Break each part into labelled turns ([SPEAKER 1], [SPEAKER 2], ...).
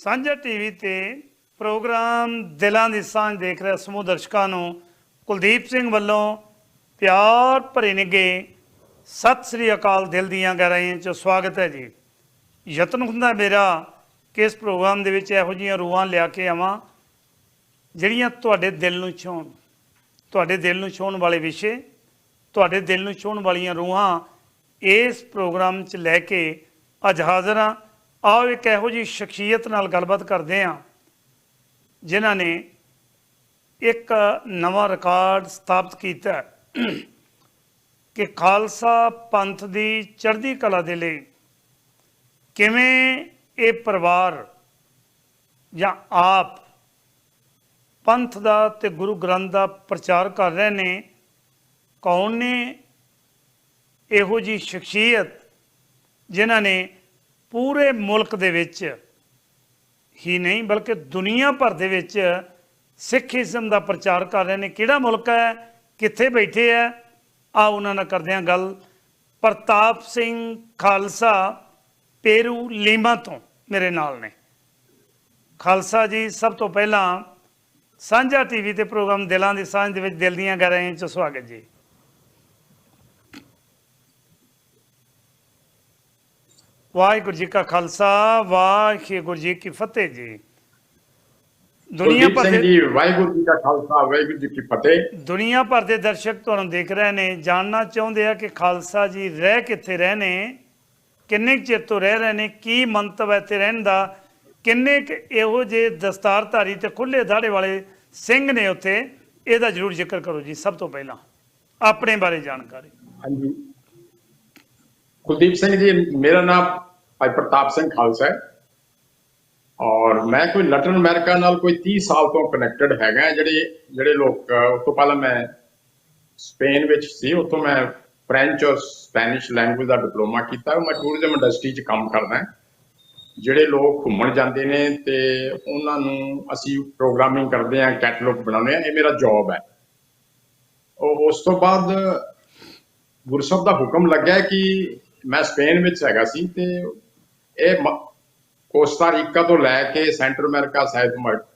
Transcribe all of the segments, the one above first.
[SPEAKER 1] ਸਾਂਝਾ ਟੀਵੀ ਤੇ ਪ੍ਰੋਗਰਾਮ ਦਿਲਾਂ ਦੀ ਸਾਂਝ ਦੇਖ ਰਹੇ ਸਮੂਹ ਦਰਸ਼ਕਾਂ ਨੂੰ ਕੁਲਦੀਪ ਸਿੰਘ ਵੱਲੋਂ ਪਿਆਰ ਭਰੇ ਨਿੱਘੇ ਸਤਿ ਸ੍ਰੀ ਅਕਾਲ ਦਿਲ ਦੀਆਂ ਗਹਿਰਾਈਆਂ 'ਚ ਸਵਾਗਤ ਹੈ ਜੀ। ਯਤਨ ਹੁੰਦਾ ਮੇਰਾ ਕਿ ਇਸ ਪ੍ਰੋਗਰਾਮ ਦੇ ਵਿੱਚ ਇਹੋ ਜਿਹੀਆਂ ਰੂਹਾਂ ਲਿਆ ਕੇ ਆਵਾਂ ਜਿਹੜੀਆਂ ਤੁਹਾਡੇ ਦਿਲ ਨੂੰ ਛੋਣ ਤੁਹਾਡੇ ਦਿਲ ਨੂੰ ਛੂਹਣ ਵਾਲੇ ਵਿਸ਼ੇ, ਤੁਹਾਡੇ ਦਿਲ ਨੂੰ ਛੂਹਣ ਵਾਲੀਆਂ ਰੂਹਾਂ ਇਸ ਪ੍ਰੋਗਰਾਮ 'ਚ ਲੈ ਕੇ ਅੱਜ ਹਾਜ਼ਰ ਹਾਂ। ਆਓ ਇੱਕ ਇਹੋ ਜਿਹੀ ਸ਼ਖਸੀਅਤ ਨਾਲ ਗੱਲਬਾਤ ਕਰਦੇ ਹਾਂ, ਜਿਨ੍ਹਾਂ ਨੇ ਇੱਕ ਨਵਾਂ ਰਿਕਾਰਡ ਸਥਾਪਿਤ ਕੀਤਾ ਕਿ ਖਾਲਸਾ ਪੰਥ ਦੀ ਚੜ੍ਹਦੀ ਕਲਾ ਦੇ ਲਈ ਕਿਵੇਂ ਇਹ ਪਰਿਵਾਰ ਜਾਂ ਆਪ ਪੰਥ ਦਾ ਤੇ ਗੁਰੂ ਗ੍ਰੰਥ ਦਾ ਪ੍ਰਚਾਰ ਕਰ ਰਹੇ ਨੇ, ਕੌਣ ਨੇ? ਇਹੋ ਜੀ ਸ਼ਖਸੀਅਤ ਜਿਨ੍ਹਾਂ ਨੇ ਪੂਰੇ ਮੁਲਕ ਦੇ ਵਿੱਚ ਹੀ ਨਹੀਂ, ਬਲਕਿ ਦੁਨੀਆ ਭਰ ਦੇ ਵਿੱਚ ਸਿੱਖੀਜ਼ਮ ਦਾ ਪ੍ਰਚਾਰ ਕਰ ਰਹੇ ਨੇ। ਕਿਹੜਾ ਮੁਲਕ ਹੈ? ਕਿੱਥੇ ਬੈਠੇ ਹੈ? ਆ ਉਹਨਾਂ ਨਾਲ ਕਰਦੇ ਹਾਂ ਗੱਲ। ਪ੍ਰਤਾਪ ਸਿੰਘ ਖਾਲਸਾ ਪੇਰੂ ਲੀਮਾ ਤੋਂ ਮੇਰੇ ਨਾਲ ਨੇ। ਖਾਲਸਾ ਜੀ, ਸਭ ਤੋਂ ਪਹਿਲਾਂ ਸਾਂਝਾ ਟੀਵੀ ਤੇ ਪ੍ਰੋਗਰਾਮ ਦਿਲਾਂ ਦੀ ਸਾਂਝ ਦੇ ਵਿੱਚ ਦਿਲ ਦੀਆਂ ਗਹਿਰਾਈਆਂ 'ਚ ਸਵਾਗਤ ਜੀ। ਵਾਹਿਗੁਰੂ ਜੀ ਕਾ ਖਾਲਸਾ ਵਾਹਿਗੁਰੂ ਜੀ ਕੀ ਫਤਿਹ ਜੀ। ਦੁਨੀਆ ਭਰ ਦੇ
[SPEAKER 2] ਜੀ ਵਾਹਿਗੁਰੂ ਜੀ ਕਾ ਖਾਲਸਾ ਵਾਹਿਗੁਰੂ ਜੀ ਕੀ ਫਤਿਹ।
[SPEAKER 1] ਦੁਨੀਆ ਭਰ ਦੇ ਦਰਸ਼ਕ ਤੁਹਾਨੂੰ ਦੇਖ ਰਹੇ ਨੇ ਜਾਣਨਾ ਚਾਹੁੰਦੇ ਆ ਕਿ ਖਾਲਸਾ ਜੀ ਰਹਿ ਕਿੱਥੇ ਰਹੇ ਨੇ ਕਿੰਨੇ ਚਿਰ ਤੋਂ ਰਹਿ ਰਹੇ ਨੇ ਕੀ ਮੰਤਵ ਹੈ ਤੇ ਰਹਿਣ ਦਾ ਕਿੰਨੇ ਕੁ ਇਹੋ ਜਿਹੇ ਦਸਤਾਰਧਾਰੀ ਤੇ ਖੁੱਲੇ ਦਾੜੇ ਵਾਲੇ ਸਿੰਘ ਨੇ ਉੱਥੇ ਇਹਦਾ ਜ਼ਰੂਰ ਜ਼ਿਕਰ ਕਰੋ ਜੀ ਸਭ ਤੋਂ ਪਹਿਲਾਂ ਆਪਣੇ ਬਾਰੇ ਜਾਣਕਾਰੀ।
[SPEAKER 2] ਹਾਂਜੀ। ਕੁਲਦੀਪ ਸਿੰਘ ਜੀ, ਮੇਰਾ ਨਾਮ ਭਾਈ ਪ੍ਰਤਾਪ ਸਿੰਘ ਖਾਲਸਾ ਹੈ। ਔਰ ਮੈਂ ਕੋਈ ਲਟਨ ਅਮਰੀਕਾ ਨਾਲ ਕੋਈ 30 ਸਾਲ ਤੋਂ ਕਨੈਕਟਡ ਹੈਗਾ ਜਿਹੜੇ ਜਿਹੜੇ ਲੋਕ ਉਸ ਤੋਂ ਪਹਿਲਾਂ ਮੈਂ ਸਪੇਨ ਵਿੱਚ ਸੀ, ਉੱਥੋਂ ਮੈਂ ਫ੍ਰੈਂਚ ਔਰ ਸਪੈਨਿਸ਼ ਲੈਂਗੁਏਜ ਦਾ ਡਿਪਲੋਮਾ ਕੀਤਾ। ਮੈਂ ਟੂਰਿਜ਼ਮ ਇੰਡਸਟਰੀ 'ਚ ਕੰਮ ਕਰਦਾ ਜਿਹੜੇ ਲੋਕ ਘੁੰਮਣ ਜਾਂਦੇ ਨੇ ਤੇ ਉਹਨਾਂ ਨੂੰ ਅਸੀਂ ਪ੍ਰੋਗਰਾਮਿੰਗ ਕਰਦੇ ਹਾਂ ਕੈਟਲੌਗ ਬਣਾਉਂਦੇ ਹਾਂ। ਇਹ ਮੇਰਾ ਜੌਬ ਹੈ। ਉਹ, ਉਸ ਤੋਂ ਬਾਅਦ ਗੁਰਸਬ ਦਾ ਹੁਕਮ ਲੱਗਿਆ ਕਿ ਮੈਂ ਸਪੇਨ ਵਿੱਚ ਹੈਗਾ ਸੀ ਤੇ ਇਹ ਮ- ਕੋਸਟਾ ਰੀਕਾ ਤੋਂ ਲੈ ਕੇ ਸੈਂਟਰ ਅਮਰੀਕਾ, ਸਾਊਥ ਅਮਰ-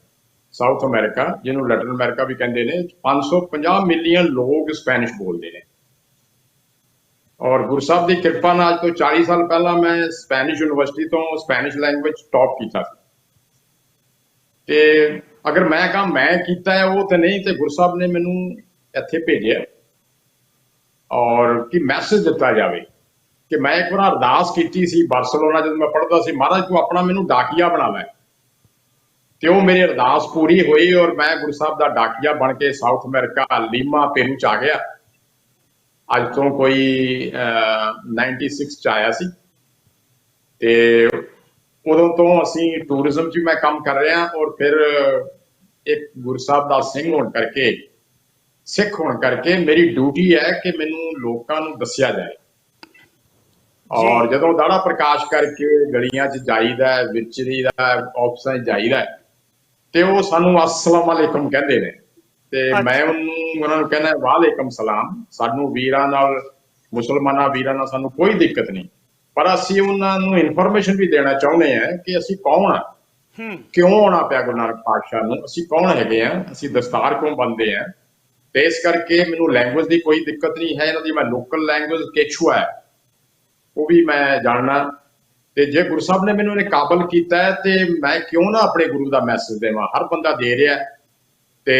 [SPEAKER 2] ਸਾਊਥ ਅਮਰੀਕਾ, ਜਿਹਨੂੰ ਲੈਟਨ ਅਮਰੀਕਾ ਵੀ ਕਹਿੰਦੇ ਨੇ 550 ਮਿਲੀਅਨ ਲੋਕ ਸਪੈਨਿਸ਼ ਬੋਲਦੇ ਨੇ। ਔਰ ਗੁਰੂ ਸਾਹਿਬ ਦੀ ਕਿਰਪਾ ਨਾਲ ਅੱਜ ਤੋਂ 40 ਸਾਲ ਪਹਿਲਾਂ ਮੈਂ ਸਪੈਨਿਸ਼ ਯੂਨੀਵਰਸਿਟੀ ਤੋਂ ਸਪੈਨਿਸ਼ ਲੈਂਗੁਏਜ ਟੌਪ ਕੀਤਾ ਸੀ। ਤੇ ਅਗਰ ਮੈਂ ਕਹਾਂ ਮੈਂ ਕੀਤਾ ਹੈ, ਉਹ ਤੇ ਨਹੀਂ, ਤੇ ਗੁਰੂ ਸਾਹਿਬ ਨੇ ਮੈਨੂੰ ਇੱਥੇ ਭੇਜਿਆ। ਔਰ ਕਿ ਮੈਸੇਜ ਦਿੱਤਾ ਜਾਵੇ। ਕਿ ਮੈਂ ਇੱਕ ਵਾਰ ਅਰਦਾਸ ਕੀਤੀ ਸੀ ਬਾਰਸਲੋਨਾ ਜਦੋਂ ਮੈਂ ਪੜ੍ਹਦਾ ਸੀ ਮਹਾਰਾਜ ਤੂੰ ਆਪਣਾ ਮੈਨੂੰ ਡਾਕੀਆ ਬਣਾ ਲੈ। ਤੇ ਉਹ ਮੇਰੀ ਅਰਦਾਸ ਪੂਰੀ ਹੋਈ ਔਰ ਮੈਂ ਗੁਰੂ ਸਾਹਿਬ ਦਾ ਡਾਕੀਆ ਬਣ ਕੇ ਸਾਊਥ ਅਮਰੀਕਾ ਲੀਮਾ ਪੇਰੂ ਚ ਆ ਗਿਆ। ਅੱਜ ਤੋਂ ਕੋਈ ਅਹ, 96 ਚ ਆਇਆ ਸੀ। ਤੇ ਉਦੋਂ ਤੋਂ ਅਸੀਂ ਟੂਰਿਜ਼ਮ 'ਚ ਵੀ ਮੈਂ ਕੰਮ ਕਰ ਰਿਹਾ ਔਰ ਫਿਰ ਇੱਕ ਗੁਰੂ ਸਾਹਿਬ ਦਾ ਸਿੰਘ ਹੋਣ ਕਰਕੇ ਸਿੱਖ ਹੋਣ ਕਰਕੇ ਮੇਰੀ ਡਿਊਟੀ ਹੈ ਕਿ ਮੈਨੂੰ ਲੋਕਾਂ ਨੂੰ ਦੱਸਿਆ ਜਾਏ। ਔਰ ਜਦੋਂ ਦਾੜਾ ਪ੍ਰਕਾਸ਼ ਕਰਕੇ ਗਲੀਆਂ 'ਚ ਜਾਈਦਾ ਹੈ, ਵਿਚਰੀਦਾ ਹੈ, ਆਫਿਸਾਂ 'ਚ ਜਾਈਦਾ ਤੇ ਉਹ ਸਾਨੂੰ ਅਸਲਾਮ ਅਲੈਕਮ ਕਹਿੰਦੇ ਨੇ। ਤੇ। ਮੈਂ ਉਹਨੂੰ ਉਹਨਾਂ ਨੂੰ ਕਹਿੰਦਾ ਵਾਲੇਕਮ ਸਲਾਮ। ਸਾਨੂੰ ਵੀਰਾਂ ਨਾਲ ਮੁਸਲਮਾਨਾਂ ਵੀਰਾਂ ਨਾਲ ਸਾਨੂੰ ਕੋਈ ਦਿੱਕਤ ਨਹੀਂ। ਪਰ ਅਸੀਂ ਉਹਨਾਂ ਨੂੰ ਇਨਫੋਰਮੇਸ਼ਨ ਵੀ ਦੇਣਾ ਚਾਹੁੰਦੇ ਹਾਂ ਕਿ ਅਸੀਂ ਕੌਣ ਆ?
[SPEAKER 1] ਹੂੰ।
[SPEAKER 2] ਕਿਉਂ ਆਉਣਾ ਪਿਆ ਗੁਰੂ ਨਾਨਕ ਪਾਤਸ਼ਾਹ ਨੂੰ? ਅਸੀਂ ਕੌਣ ਹੈਗੇ ਆ? ਅਸੀਂ ਦਸਤਾਰ ਕਿਉਂ ਬੰਦੇ ਆ? ਤੇ ਇਸ ਕਰਕੇ ਮੈਨੂੰ ਲੈਂਗੁਏਜ ਦੀ ਕੋਈ ਦਿੱਕਤ ਨਹੀਂ ਹੈ। ਇਹਨਾਂ ਦੀ ਮੈਂ ਲੋਕਲ ਲੈਂਗੁਏਜ ਕੇਛੂਆ ਹੈ। ਉਹ ਵੀ ਮੈਂ ਜਾਣਨਾ। ਤੇ ਜੇ ਗੁਰੂ ਸਾਹਿਬ ਨੇ ਮੈਨੂੰ ਇਹ ਕਾਬਲ ਕੀਤਾ ਹੈ ਤੇ ਮੈਂ ਕਿਉਂ ਨਾ ਆਪਣੇ ਗੁਰੂ ਦਾ ਮੈਸੇਜ ਦੇਵਾਂ? ਹਰ ਬੰਦਾ ਦੇ ਰਿਹਾ। ਤੇ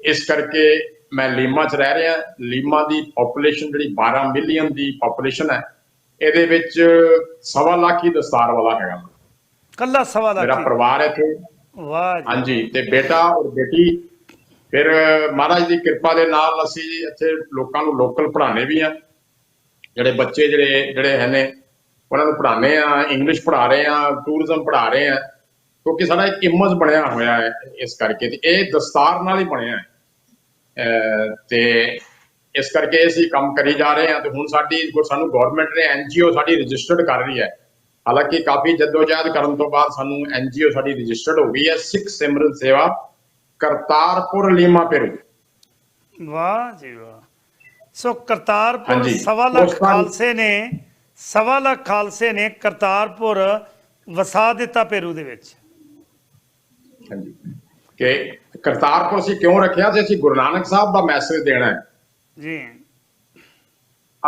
[SPEAKER 2] ਇਸ ਕਰਕੇ ਮੈਂ ਲੀਮਾ 'ਚ ਰਹਿ ਰਿਹਾ। ਲੀਮਾ ਦੀ ਪੋਪੂਲੇਸ਼ਨ ਜਿਹੜੀ 12 ਮਿਲੀਅਨ ਦੀ ਪੋਪੂਲੇਸ਼ਨ ਹੈ ਇਹਦੇ ਵਿੱਚ ਸਵਾ ਲੱਖ ਹੀ ਦਸਤਾਰ ਵਾਲਾ ਹੈਗਾ।
[SPEAKER 1] ਕੱਲਾ ਸਵਾ
[SPEAKER 2] ਮੇਰਾ
[SPEAKER 1] ਲੱਖ
[SPEAKER 2] ਪਰਿਵਾਰ ਹੈ ਇੱਥੇ।
[SPEAKER 1] ਵਾਹ ਜੀ।
[SPEAKER 2] ਹਾਂਜੀ ਤੇ ਬੇਟਾ ਔਰ ਬੇਟੀ। ਫਿਰ ਮਹਾਰਾਜ ਦੀ ਕਿਰਪਾ ਦੇ ਨਾਲ ਅਸੀਂ ਇੱਥੇ ਲੋਕਾਂ ਨੂੰ ਲੋਕਲ ਪੜ੍ਹਾਣੇ ਵੀ ਆ ਜਿਹੜੇ ਬੱਚੇ ਜਿਹੜੇ ਜਿਹੜੇ ਹੈ ਉਹਨਾਂ ਨੂੰ ਪੜ੍ਹਾਣੇ ਆ ਇੰਗਲਿਸ਼ ਪੜ੍ਹਾ ਰਹੇ ਆ ਟੂਰਿਜ਼ਮ ਪੜ੍ਹਾ ਰਹੇ ਆ, ਕਿਉਂਕਿ ਸਾਡਾ ਇੱਕ ਇਮੇਜ ਬਣਿਆ ਹੋਇਆ ਹੈ ਇਸ ਕਰਕੇ ਤੇ ਇਹ ਦਸਤਾਰ ਨਾਲ ਹੀ ਬਣਿਆ ਹੈ। ਤੇ ਇਸ ਕਰਕੇ ਅਸੀਂ ਕੰਮ ਕਰੀ ਜਾ ਰਹੇ ਹਾਂ ਤੇ ਹੁਣ ਸਾਡੀ ਸਾਨੂੰ ਗਵਰਨਮੈਂਟ ਨੇ ਐਨਜੀਓ ਸਾਡੀ ਰਜਿਸਟਰਡ ਕਰ ਰਹੀ ਹੈ। ਹਾਲਾਂਕਿ ਕਾਫੀ ਜਦੋਜਹਿਦ ਕਰਨ ਤੋਂ ਬਾਅਦ ਸਾਨੂੰ ਐਨਜੀਓ ਸਾਡੀ ਰਜਿਸਟਰਡ ਹੋ ਗਈ ਹੈ। ਸਿੱਖ ਸਿਮਰਨ ਸੇਵਾ ਕਰਤਾਰਪੁਰ ਲੀਮਾ ਪੇਰੂ
[SPEAKER 1] ਵਾਹ ਜੀ ਵਾਹ। ਸੋ ਕਰਤਾਰਪੁਰ ਸਵਾ ਲੱਖ ਖਾਲਸੇ ਨੇ ਸਵਾ ਲੱਖ ਖਾਲਸੇ ਨੇ ਕਰਤਾਰਪੁਰ ਵਸਾ ਦਿੱਤਾ ਪੇਰੂ ਦੇ ਵਿੱਚ।
[SPEAKER 2] ਹਾਂਜੀ। ਕਿ ਕਰਤਾਰਪੁਰ ਅਸੀਂ ਕਿਉਂ ਰੱਖਿਆ ਤੇ ਅਸੀਂ ਗੁਰੂ ਨਾਨਕ ਸਾਹਿਬ ਦਾ ਮੈਸੇਜ ਦੇਣਾ ਹੈ।
[SPEAKER 1] ਜੀ।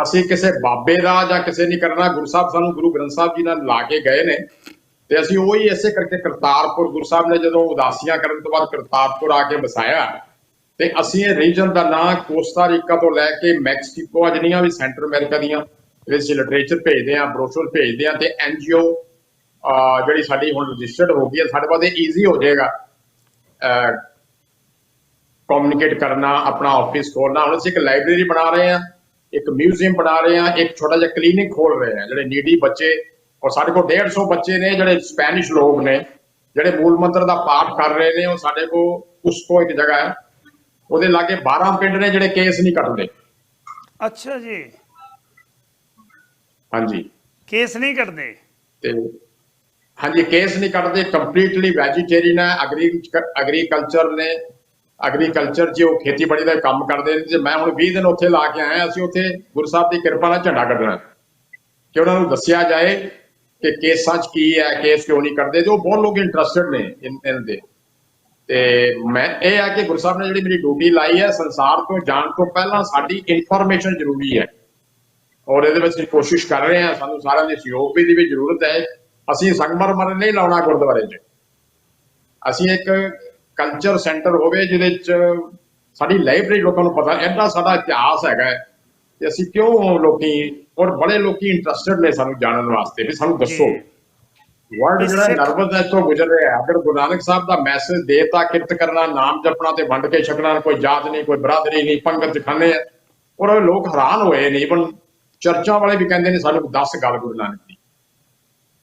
[SPEAKER 2] ਅਸੀਂ ਕਿਸੇ ਬਾਬੇ ਦਾ ਜਾਂ ਕਿਸੇ ਨਹੀਂ ਕਰਨਾ ਗੁਰੂ ਸਾਹਿਬ ਸਾਨੂੰ ਗੁਰੂ ਗ੍ਰੰਥ ਸਾਹਿਬ ਜੀ ਨਾਲ ਲਾ ਕੇ ਗਏ ਨੇ ਤੇ ਅਸੀਂ ਉਹੀ ਇਸੇ ਕਰਕੇ ਕਰਤਾਰਪੁਰ ਗੁਰੂ ਸਾਹਿਬ ਨੇ ਜਦੋਂ ਉਦਾਸੀਆਂ ਕਰਨ ਤੋਂ ਬਾਅਦ ਕਰਤਾਰਪੁਰ ਆ ਕੇ ਵਸਾਇਆ। ਤੇ ਅਸੀਂ ਇਹ ਰੀਜਨ ਦਾ ਨਾਂ ਕੋਸਟਾ ਰੀਕਾ ਤੋਂ ਲੈ ਕੇ ਮੈਕਸੀਕੋ ਆ ਜਿੰਨੀਆਂ ਵੀ ਸੈਂਟਰ ਅਮਰੀਕਾ ਦੀਆਂ, ਇਹਦੇ ਵਿੱਚ ਲਿਟਰੇਚਰ ਭੇਜਦੇ ਆ ਬਰੋਸ਼ਰ ਭੇਜਦੇ ਆ ਤੇ ਐਨਜੀਓ ਜਿਹੜੀ ਸਾਡੀ ਹੁਣ ਰਜਿਸਟਰਡ ਹੋ ਗਈ ਹੈ, ਸਾਡੇ ਵਾਸਤੇ ਈਜ਼ੀ ਹੋ ਜਾਏਗਾ ਕਮਿਊਨੀਕੇਟ ਕਰਨਾ, ਆਪਣਾ ਆਫਿਸ ਖੋਲਣਾ ਹੁਣ ਅਸੀਂ ਇੱਕ ਲਾਇਬ੍ਰੇਰੀ ਬਣਾ ਰਹੇ ਆ ਇੱਕ ਮਿਊਜ਼ੀਅਮ ਬਣਾ ਰਹੇ ਆ ਇੱਕ ਛੋਟਾ ਜਿਹਾ ਕਲੀਨਿਕ ਖੋਲ ਰਹੇ ਆ ਜਿਹੜੇ ਨੀਡੀ ਬੱਚੇ ਔਰ ਸਾਡੇ ਕੋਲ 150 ਬੱਚੇ ਨੇ, ਜਿਹੜੇ ਸਪੈਨਿਸ਼ ਲੋਕ ਨੇ, ਜਿਹੜੇ ਮੂਲ ਮੰਤਰ ਦਾ ਪਾਠ ਕਰ ਰਹੇ ਨੇ, ਉਹ ਸਾਡੇ ਕੋਲ ਉਸ ਉਸਕੋ ਇੱਕ ਜਗ੍ਹਾ ਹੈ। ਉਹਦੇ ਲਾਗੇ 12 ਪਿੰਡ ਨੇ ਜਿਹੜੇ ਕੇਸ ਨਹੀਂ ਕੱਟਦੇ।
[SPEAKER 1] ਅੱਛਾ ਜੀ।
[SPEAKER 2] ਹਾਂਜੀ।
[SPEAKER 1] ਕੇਸ ਨਹੀਂ ਕਰਦੇ
[SPEAKER 2] ਤੇ ਹਾਂਜੀ ਕੇਸ ਨਹੀਂ ਕੱਟਦੇ ਕੰਪਲੀਟਲੀ ਵੈਜੀਟੇਰੀਅਨ ਹੈ ਐਗਰੀ ਐਗਰੀਕਲਚਰ ਨੇ ਐਗਰੀਕਲਚਰ 'ਚ ਉਹ ਖੇਤੀਬਾੜੀ ਦਾ ਕੰਮ ਕਰਦੇ ਨੇ ਤੇ ਮੈਂ ਹੁਣ 20 ਦਿਨ ਉੱਥੇ ਲਾ ਕੇ ਆਇਆ ਅਸੀਂ ਉੱਥੇ ਗੁਰੂ ਸਾਹਿਬ ਦੀ ਕਿਰਪਾ ਨਾਲ ਝੰਡਾ ਕੱਢਣਾ ਕਿ ਉਹਨਾਂ ਨੂੰ ਦੱਸਿਆ ਜਾਏ ਕਿ ਕੇਸਾਂ 'ਚ ਕੀ ਹੈ ਕੇਸ ਕਿਉਂ ਨਹੀਂ ਕਰਦੇ ਤੇ ਉਹ ਬਹੁਤ ਲੋਕ ਇੰਟਰਸਟਿਡ ਨੇ ਇਨ ਦੇ ਤੇ ਮੈਂ ਇਹ ਆ ਕਿ ਗੁਰੂ ਸਾਹਿਬ ਨੇ ਜਿਹੜੀ ਮੇਰੀ ਡਿਊਟੀ ਲਾਈ ਹੈ ਸੰਸਾਰ ਤੋਂ ਜਾਣ ਤੋਂ ਪਹਿਲਾਂ ਸਾਡੀ ਇਨਫੋਰਮੇਸ਼ਨ ਜ਼ਰੂਰੀ ਹੈ। ਔਰ ਇਹਦੇ ਵਿੱਚ ਕੋਸ਼ਿਸ਼ ਕਰ ਰਹੇ ਹਾਂ, ਸਾਨੂੰ ਸਾਰਿਆਂ ਦੇ ਸਹਿਯੋਗ ਦੀ ਵੀ ਜ਼ਰੂਰਤ ਹੈ। ਅਸੀਂ ਸੰਗਮਰਮਰ ਨਹੀਂ ਲਾਉਣਾ ਗੁਰਦੁਆਰੇ 'ਚ। ਅਸੀਂ ਇੱਕ ਕਲਚਰ ਸੈਂਟਰ ਹੋਵੇ ਜਿਹਦੇ 'ਚ ਸਾਡੀ ਲਾਇਬ੍ਰੇਰੀ ਲੋਕਾਂ ਨੂੰ ਪਤਾ ਐਡਾ ਸਾਡਾ ਇਤਿਹਾਸ ਹੈਗਾ ਹੈ ਤੇ ਅਸੀਂ ਕਿਉਂ ਲੋਕੀ ਔਰ ਬੜੇ ਲੋਕੀ ਇੰਟਰਸਟਡ ਨੇ ਸਾਨੂੰ ਜਾਣਨ ਵਾਸਤੇ ਵੀ ਸਾਨੂੰ ਦੱਸੋ। ਵਰਡ ਜਿਹੜਾ ਨਰਵਸਨੈਸ ਤੋਂ ਗੁਜ਼ਰ ਰਿਹਾ ਹੈ ਅਗਰ ਗੁਰੂ ਨਾਨਕ ਸਾਹਿਬ ਦਾ ਮੈਸੇਜ ਦੇਤਾ ਕਿਰਤ ਕਰਨਾ ਨਾਮ ਜਪਣਾ ਤੇ ਵੰਡ ਕੇ ਛਕਣਾ ਕੋਈ ਜਾਤ ਨਹੀਂ ਕੋਈ ਬਰਾਦਰੀ ਨਹੀਂ ਪੰਗਤ ਖਾਣੇ ਆ ਔਰ ਉਹ ਲੋਕ ਹੈਰਾਨ ਹੋਏ ਨੇ ਇਵਨ ਚਰਚਾਂ ਵਾਲੇ ਵੀ ਕਹਿੰਦੇ ਨੇ ਸਾਨੂੰ ਦੱਸ ਗੱਲ ਗੁਰੂ ਨਾਨਕ ਦੀ।